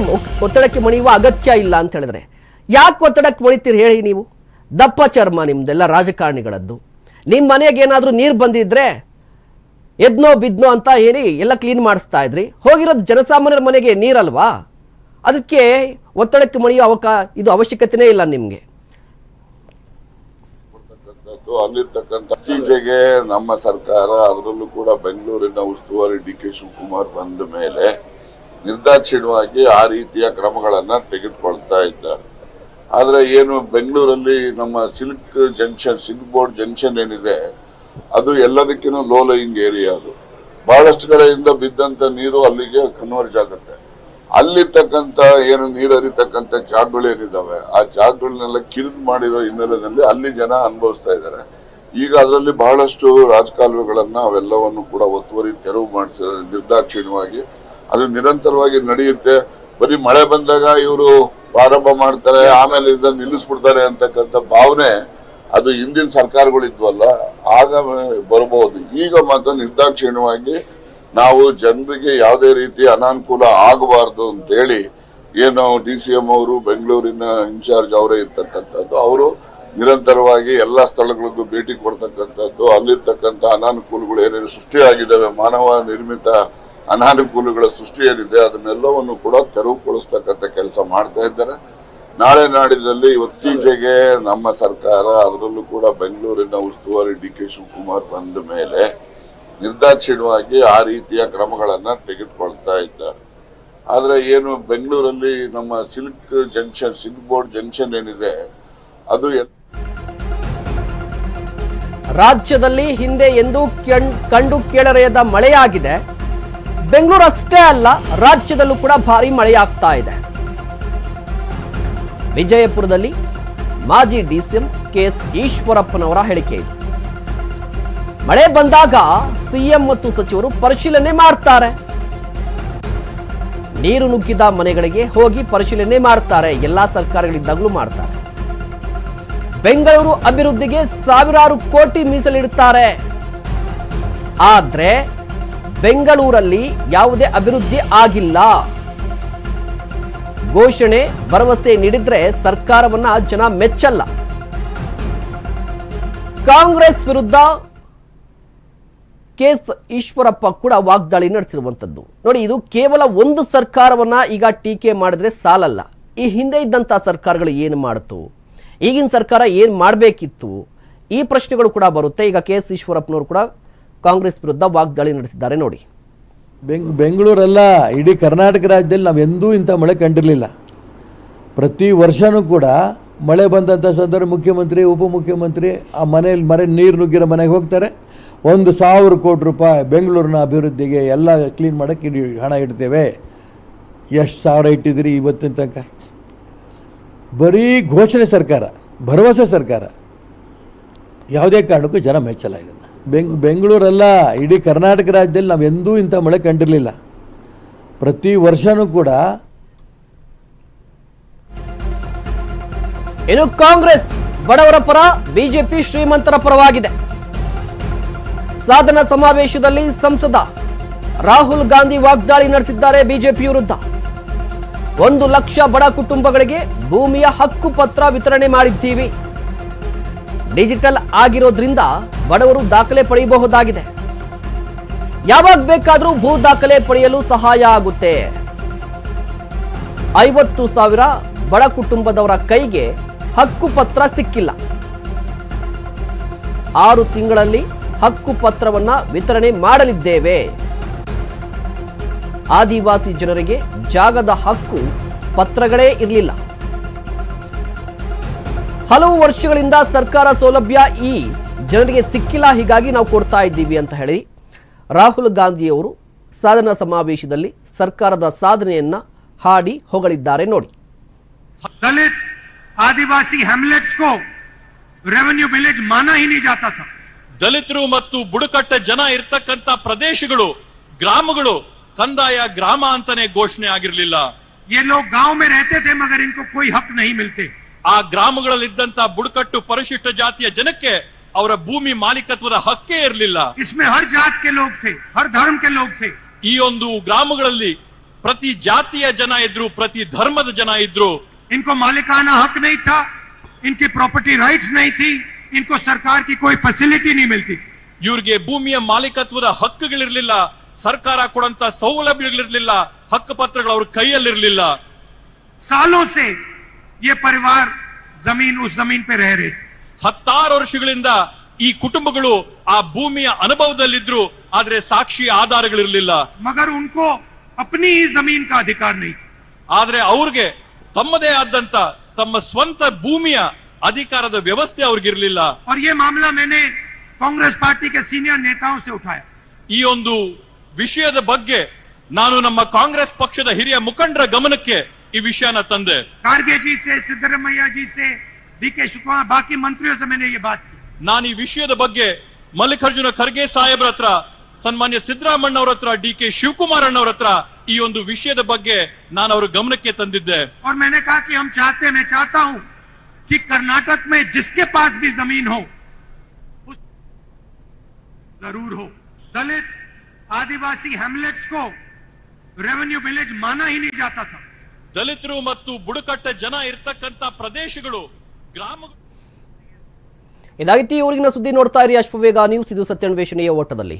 ಒತ್ತಡಕ್ಕೆ ಮಣಿಯುವ ಅಗತ್ಯ ಇಲ್ಲ ಅಂತ ಹೇಳಿದ್ರೆ. ಯಾಕೆ ಒತ್ತಡಕ್ಕೆ ಮಣಿತೀರಿ ಹೇಳಿ ನೀವು? ದಪ್ಪ ಚರ್ಮ ನಿಮ್ಮದೆಲ್ಲ ರಾಜಕಾರಣಿಗಳದ್ದು. ನಿಮ್ಮ ಮನೆಗೆ ಏನಾದರೂ ನೀರು ಬಂದಿದ್ರೆ ಎದ್ನೋ ಬಿದ್ನೋ ಅಂತ ಹೇಳಿ ಎಲ್ಲ ಕ್ಲೀನ್ ಮಾಡಿಸ್ತಾ ಇದ್ರಿ. ಹೋಗಿರೋದು ಜನಸಾಮಾನ್ಯರ ಮನೆಗೆ ನೀರಲ್ವಾ? ಅದಕ್ಕೆ ಒತ್ತಡಕ್ಕೆ ಮಣಿಯೋ ಅವಕ, ಇದು ಅವಶ್ಯಕತೆನೇ ಇಲ್ಲ ನಿಮಗೆ. ಕೊಡ್ತಕ್ಕಂಥದ್ದು ಅಲ್ಲಿರ್ತಕ್ಕಂಥ ಇತ್ತೀಚೆಗೆ ನಮ್ಮ ಸರ್ಕಾರ ಅದರಲ್ಲೂ ಕೂಡ ಬೆಂಗಳೂರಿನ ಉಸ್ತುವಾರಿ ಡಿ ಕೆ ಶಿವಕುಮಾರ್ ಬಂದ ಮೇಲೆ ನಿರ್ದಾಕ್ಷಿಣ್ಯವಾಗಿ ಆ ರೀತಿಯ ಕ್ರಮಗಳನ್ನ ತೆಗೆದುಕೊಳ್ತಾ ಇದ್ದಾರೆ. ಆದ್ರೆ ಏನು ಬೆಂಗಳೂರಲ್ಲಿ ನಮ್ಮ silk junction, silk board junction ಏನಿದೆ, ಅದು ಎಲ್ಲದಕ್ಕಿಂತ ಲೋ ಲೈಯಿಂಗ್ ಏರಿಯಾ ಅದು. ಬಹಳಷ್ಟು ಕಡೆಯಿಂದ ಬಿದ್ದಂತ ನೀರು ಅಲ್ಲಿಗೆ ಕನ್ವರ್ಜ್ ಆಗುತ್ತೆ. ಅಲ್ಲಿರ್ತಕ್ಕಂತ ಏನು ನೀರು ಹರಿತಕ್ಕಂತ ಜಾಗಗಳು ಏನಿದಾವೆ, ಆ ಜಾಗಗಳನ್ನೆಲ್ಲ ಕಿರಿದು ಮಾಡಿರೋ ಹಿನ್ನೆಲೆಯಲ್ಲಿ ಅಲ್ಲಿ ಜನ ಅನುಭವಿಸ್ತಾ ಇದ್ದಾರೆ. ಈಗ ಅದರಲ್ಲಿ ಬಹಳಷ್ಟು ರಾಜಕಾಲುವೆಗಳನ್ನ ಅವೆಲ್ಲವನ್ನು ಕೂಡ ಒತ್ತುವರಿ, ತೆರವು ಮಾಡಿಸ, ನಿರ್ದಾಕ್ಷಿಣ್ಯವಾಗಿ ಅದು ನಿರಂತರವಾಗಿ ನಡೆಯುತ್ತೆ. ಬರೀ ಮಳೆ ಬಂದಾಗ ಇವರು ಪ್ರಾರಂಭ ಮಾಡ್ತಾರೆ, ಆಮೇಲೆ ಇದನ್ನ ನಿಲ್ಲಿಸ್ಬಿಡ್ತಾರೆ ಅಂತಕ್ಕಂಥ ಭಾವನೆ ಅದು ಹಿಂದಿನ ಸರ್ಕಾರಗಳಿದ್ವಲ್ಲ, ಆಗ ಬರಬಹುದು. ಈಗ ಮಾತ್ರ ನಿರ್ದಾಕ್ಷಿಣ್ಯವಾಗಿ ನಾವು ಜನರಿಗೆ ಯಾವುದೇ ರೀತಿ ಅನಾನುಕೂಲ ಆಗಬಾರ್ದು ಅಂತೇಳಿ ಏನು ಡಿ ಸಿ ಎಂ ಅವರು ಬೆಂಗಳೂರಿನ ಇನ್ಚಾರ್ಜ್ ಅವರೇ ಇರ್ತಕ್ಕಂಥದ್ದು. ಅವರು ನಿರಂತರವಾಗಿ ಎಲ್ಲ ಸ್ಥಳಗಳಿಗೂ ಭೇಟಿ ಕೊಡ್ತಕ್ಕಂಥದ್ದು. ಅಲ್ಲಿರ್ತಕ್ಕಂಥ ಅನಾನುಕೂಲಗಳು ಏನೇನು ಸೃಷ್ಟಿಯಾಗಿದ್ದಾವೆ, ಮಾನವ ನಿರ್ಮಿತ ಅನಾನುಕೂಲಗಳ ಸೃಷ್ಟಿ ಏನಿದೆ, ಅದನ್ನೆಲ್ಲವನ್ನು ಕೂಡ ತೆರವುಗೊಳಿಸ್ತಕ್ಕಂಥ ಕೆಲಸ ಮಾಡ್ತಾ ಇದ್ದಾರೆ. ನಾಳೆ ನಾಡಿನಲ್ಲಿ ಇತ್ತೀಚೆಗೆ ನಮ್ಮ ಸರ್ಕಾರ, ಅದರಲ್ಲೂ ಕೂಡ ಬೆಂಗಳೂರಿನ ಉಸ್ತುವಾರಿ ಡಿ ಕೆ ಶಿವಕುಮಾರ್ ಬಂದ ಮೇಲೆ ನಿರ್ದಾಕ್ಷಿಣ್ಯವಾಗಿ ಆ ರೀತಿಯ ಕ್ರಮಗಳನ್ನ ತೆಗೆದುಕೊಳ್ತಾ ಇದ್ದಾರೆ. ಆದ್ರೆ ಏನು ಬೆಂಗಳೂರಲ್ಲಿ ನಮ್ಮ silk junction, silk board junction ಏನಿದೆ, ಅದು ರಾಜ್ಯದಲ್ಲಿ ಹಿಂದೆ ಎಂದೂ ಕಂಡು ಕೇಳರೆಯದ ಮಳೆಯಾಗಿದೆ. ಬೆಂಗಳೂರು ಅಷ್ಟೇ ಅಲ್ಲ, ರಾಜ್ಯದಲ್ಲೂ ಕೂಡ ಭಾರಿ ಮಳೆಯಾಗ್ತಾ ಇದೆ. ವಿಜಯಪುರದಲ್ಲಿ ಮಾಜಿ ಡಿಸಿಎಂ ಕೆಎಸ್ ಈಶ್ವರಪ್ಪನವರ ಹೇಳಿಕೆ ಇದು. ಮಳೆ ಬಂದಾಗ ಸಿಎಂ ಮತ್ತು ಸಚಿವರು ಪರಿಶೀಲನೆ ಮಾಡ್ತಾರೆ. ನೀರು ನುಗ್ಗಿದ ಮನೆಗಳಿಗೆ ಹೋಗಿ ಪರಿಶೀಲನೆ ಮಾಡ್ತಾರೆ. ಎಲ್ಲಾ ಸರ್ಕಾರಗಳಿದ್ದಾಗಲೂ ಮಾಡ್ತಾರೆ. ಬೆಂಗಳೂರು ಅಭಿವೃದ್ಧಿಗೆ ಸಾವಿರಾರು ಕೋಟಿ ಮೀಸಲಿಡುತ್ತಾರೆ. ಆದ್ರೆ ಬೆಂಗಳೂರಲ್ಲಿ ಯಾವುದೇ ಅಭಿವೃದ್ಧಿ ಆಗಿಲ್ಲ. ಘೋಷಣೆ, ಭರವಸೆ ನೀಡಿದ್ರೆ ಸರ್ಕಾರವನ್ನ ಜನ ಮೆಚ್ಚಲ್ಲ. ಕಾಂಗ್ರೆಸ್ ವಿರುದ್ಧ ಕೆಎಸ್ ಈಶ್ವರಪ್ಪ ಕೂಡ ವಾಗ್ದಾಳಿ ನಡೆಸಿರುವಂಥದ್ದು ನೋಡಿ, ಇದು ಕೇವಲ ಒಂದು ಸರ್ಕಾರವನ್ನು ಈಗ ಟೀಕೆ ಮಾಡಿದ್ರೆ ಸಾಲಲ್ಲ. ಈ ಹಿಂದೆ ಇದ್ದಂಥ ಸರ್ಕಾರಗಳು ಏನು ಮಾಡ್ತು? ಈಗಿನ ಸರ್ಕಾರ ಏನು ಮಾಡಬೇಕಿತ್ತು? ಈ ಪ್ರಶ್ನೆಗಳು ಕೂಡ ಬರುತ್ತೆ. ಈಗ ಕೆ ಎಸ್ ಈಶ್ವರಪ್ಪನವರು ಕೂಡ ಕಾಂಗ್ರೆಸ್ ವಿರುದ್ಧ ವಾಗ್ದಾಳಿ ನಡೆಸಿದ್ದಾರೆ ನೋಡಿ. ಬೆಂಗ್, ಬೆಂಗಳೂರೆಲ್ಲ, ಇಡೀ ಕರ್ನಾಟಕ ರಾಜ್ಯದಲ್ಲಿ ನಾವು ಎಂದೂ ಇಂಥ ಮಳೆ ಕಂಡಿರಲಿಲ್ಲ. ಪ್ರತಿ ವರ್ಷವೂ ಕೂಡ ಮಳೆ ಬಂದಂಥ ಸಂದರ್ಭ ಮುಖ್ಯಮಂತ್ರಿ, ಉಪಮುಖ್ಯಮಂತ್ರಿ ಆ ಮನೆಯಲ್ಲಿ ಮನೆ ನೀರು ನುಗ್ಗಿರೋ ಮನೆಗೆ ಹೋಗ್ತಾರೆ. ಒಂದು ಸಾವಿರ ಕೋಟಿ ರೂಪಾಯಿ ಬೆಂಗಳೂರಿನ ಅಭಿವೃದ್ಧಿಗೆ ಎಲ್ಲ ಕ್ಲೀನ್ ಮಾಡೋಕ್ಕೆ ಹಣ ಇಡ್ತೇವೆ. ಎಷ್ಟು ಸಾವಿರ ಇಟ್ಟಿದ್ದೀರಿ ಇವತ್ತಿನ ತನಕ? ಬರೀ ಘೋಷಣೆ ಸರ್ಕಾರ, ಭರವಸೆ ಸರ್ಕಾರ. ಯಾವುದೇ ಕಾರಣಕ್ಕೂ ಜನ ಮೆಚ್ಚಲ್ಲ ಇದನ್ನು. ಬೆಂಗ್ ಬೆಂಗಳೂರಲ್ಲ, ಇಡೀ ಕರ್ನಾಟಕ ರಾಜ್ಯದಲ್ಲಿ ನಾವು ಎಂದೂ ಇಂಥ ಮಳೆ ಕಂಡಿರಲಿಲ್ಲ. ಪ್ರತಿ ವರ್ಷವೂ ಕೂಡ ಇನ್ನು ಕಾಂಗ್ರೆಸ್ ಬಡವರ ಪರ, ಬಿಜೆಪಿ ಶ್ರೀಮಂತರ ಪರವಾಗಿದೆ. ಸಾಧನಾ ಸಮಾವೇಶದಲ್ಲಿ ಸಂಸದ ರಾಹುಲ್ ಗಾಂಧಿ ವಾಗ್ದಾಳಿ ನಡೆಸಿದ್ದಾರೆ ಬಿಜೆಪಿ ವಿರುದ್ಧ. ಒಂದು ಲಕ್ಷ ಬಡ ಕುಟುಂಬಗಳಿಗೆ ಭೂಮಿಯ ಹಕ್ಕು ಪತ್ರ ವಿತರಣೆ ಮಾಡಿದ್ದೀವಿ. ಡಿಜಿಟಲ್ ಆಗಿರೋದ್ರಿಂದ ಬಡವರು ದಾಖಲೆ ಪಡೆಯಬಹುದಾಗಿದೆ. ಯಾವಾಗ ಬೇಕಾದರೂ ಭೂ ದಾಖಲೆ ಪಡೆಯಲು ಸಹಾಯ ಆಗುತ್ತೆ. ಐವತ್ತು ಸಾವಿರ ಬಡ ಕುಟುಂಬದವರ ಕೈಗೆ ಹಕ್ಕು ಪತ್ರ ಸಿಕ್ಕಿಲ್ಲ. ಆರು ತಿಂಗಳಲ್ಲಿ ಹಕ್ಕು ಪತ್ರವನ್ನ ವಿತರಣೆ ಮಾಡಲಿದ್ದೇವೆ ಆದಿವಾಸಿ ಜನರಿಗೆ ಜಾಗದ ಹಕ್ಕು ಪತ್ರಗಳೇ ಇರಲಿಲ್ಲ ಹಲವು ವರ್ಷಗಳಿಂದ ಸರ್ಕಾರ ಸೌಲಭ್ಯ ಈ ಜನರಿಗೆ ಸಿಕ್ಕಿಲ್ಲ ಹೀಗಾಗಿ ನಾವು ಕೊಡ್ತಾ ಇದ್ದೀವಿ ಅಂತ ಹೇಳಿ ರಾಹುಲ್ ಗಾಂಧಿಯವರು ಸಾಧನಾ ಸಮಾವೇಶದಲ್ಲಿ ಸರ್ಕಾರದ ಸಾಧನೆಯನ್ನ ಹಾಡಿ ಹೊಗಳಿದ್ದಾರೆ ನೋಡಿ दलित आदिवासी हेमलेट्स को रेवेन्यू विलेज माना ही नहीं जाता था ದಲಿತರು ಮತ್ತು ಬುಡಕಟ್ಟ ಜನ ಇರ್ತಕ್ಕಂತ ಪ್ರದೇಶಗಳು ಗ್ರಾಮಗಳು ಕಂದಾಯ ಗ್ರಾಮ ಅಂತಾನೆ ಘೋಷಣೆ ಆಗಿರ್ಲಿಲ್ಲ ये लोग गांव में रहते थे मगर इनको कोई हक नहीं मिलते ಆ ಗ್ರಾಮಗಳಲ್ಲಿದ್ದಂತ ಬುಡಕಟ್ಟು ಪರಿಶಿಷ್ಟ ಜಾತಿಯ ಜನಕ್ಕೆ ಅವರ ಭೂಮಿ ಮಾಲೀಕತ್ವದ ಹಕ್ಕೇ ಇರಲಿಲ್ಲ इसमें हर जात के लोग थे हर धर्म के लोग थे ಈ ಒಂದು ಗ್ರಾಮಗಳಲ್ಲಿ ಪ್ರತಿ ಜಾತಿಯ ಜನ ಇದ್ರು ಪ್ರತಿ ಧರ್ಮದ ಜನ ಇದ್ರು इनको मालिकाना हक नहीं था इनकी प्रॉपर्टी राइट्स नहीं थी इनको सरकार की कोई फैसिलिटी नहीं मिलती थी ಇವ್ರಿಗೆ ಭೂಮಿಯ ಮಾಲೀಕತ್ವದ ಹಕ್ಕುಗಳಿರ್ಲಿಲ್ಲ ಸರ್ಕಾರ ಕೊಡಂತ ಸೌಲಭ್ಯಗಳಿರ್ಲಿಲ್ಲ ಹಕ್ಕು ಪತ್ರಗಳು ಅವ್ರ ಕೈಯಲ್ಲಿರ್ಲಿಲ್ಲ सालों से ये परिवार जमीन उस जमीन पे रह रहे थे ಹತ್ತಾರು ವರ್ಷಗಳಿಂದ ಈ ಕುಟುಂಬಗಳು ಆ ಭೂಮಿಯ ಅನುಭವದಲ್ಲಿದ್ರು ಆದ್ರೆ ಸಾಕ್ಷಿ ಆಧಾರಗಳಿರ್ಲಿಲ್ಲ मगर उनको अपनी ही जमीन का अधिकार नहीं था ಆದ್ರೆ ಅವ್ರಿಗೆ ತಮ್ಮದೇ ಆದಂತ ತಮ್ಮ ಸ್ವಂತ ಭೂಮಿಯ ಅಧಿಕಾರದ ವ್ಯವಸ್ಥೆ ಅವ್ರಿಗಿರ್ಲಿಲ್ಲ और ये मामला मैंने कांग्रेस पार्टी के सीनियर नेताओं से उठाया ಈ ಒಂದು ವಿಷಯದ ಬಗ್ಗೆ ನಾನು ನಮ್ಮ ಕಾಂಗ್ರೆಸ್ ಪಕ್ಷದ ಹಿರಿಯ ಮುಖಂಡರ ಗಮನಕ್ಕೆ ಈ ವಿಷಯನ ತಂದೆ खारगे जी से सिद्धरमैया जी से डी के शुक्ला बाकी मंत्रियों से मैंने ये बात की ನಾನು ಈ ವಿಷಯದ ಬಗ್ಗೆ ಮಲ್ಲಿಕಾರ್ಜುನ ಖರ್ಗೆ ಸಾಹೇಬ್ರ ಹತ್ರ ಸನ್ಮಾನ್ಯ ಸಿದ್ದರಾಮಣ್ಣ ಅವ್ರ ಹತ್ರ ಡಿ ಕೆ ಶಿವಕುಮಾರ್ ಅಣ್ಣವ್ರ ಹತ್ರ ಈ ಒಂದು ವಿಷಯದ ಬಗ್ಗೆ ನಾನು ಅವ್ರ ಗಮನಕ್ಕೆ ತಂದಿದ್ದೆ और मैंने कहा कि हम चाहते हैं मैं चाहता हूं कि कर्नाटक में जिसके पास भी जमीन हो उस जरूर हो दलित आदिवासी हेमलेट्स को रेवेन्यू विलेज माना ही नहीं जाता था ದಲಿತರು ಮತ್ತು ಬುಡಕಟ್ಟ ಜನ ಇರ್ತಕ್ಕಂತ ಪ್ರದೇಶಗಳು ಗ್ರಾಮ ಇದಾಗಿತ್ತು ಈ ಊರಿನ ಸುದ್ದಿ ನೋಡ್ತಾ ಇರಿ ಅಶ್ವವೇಗ ನ್ಯೂಸ್ ಇದು ಸತ್ಯಾನ್ವೇಷಣೆಯ ಓಟದಲ್ಲಿ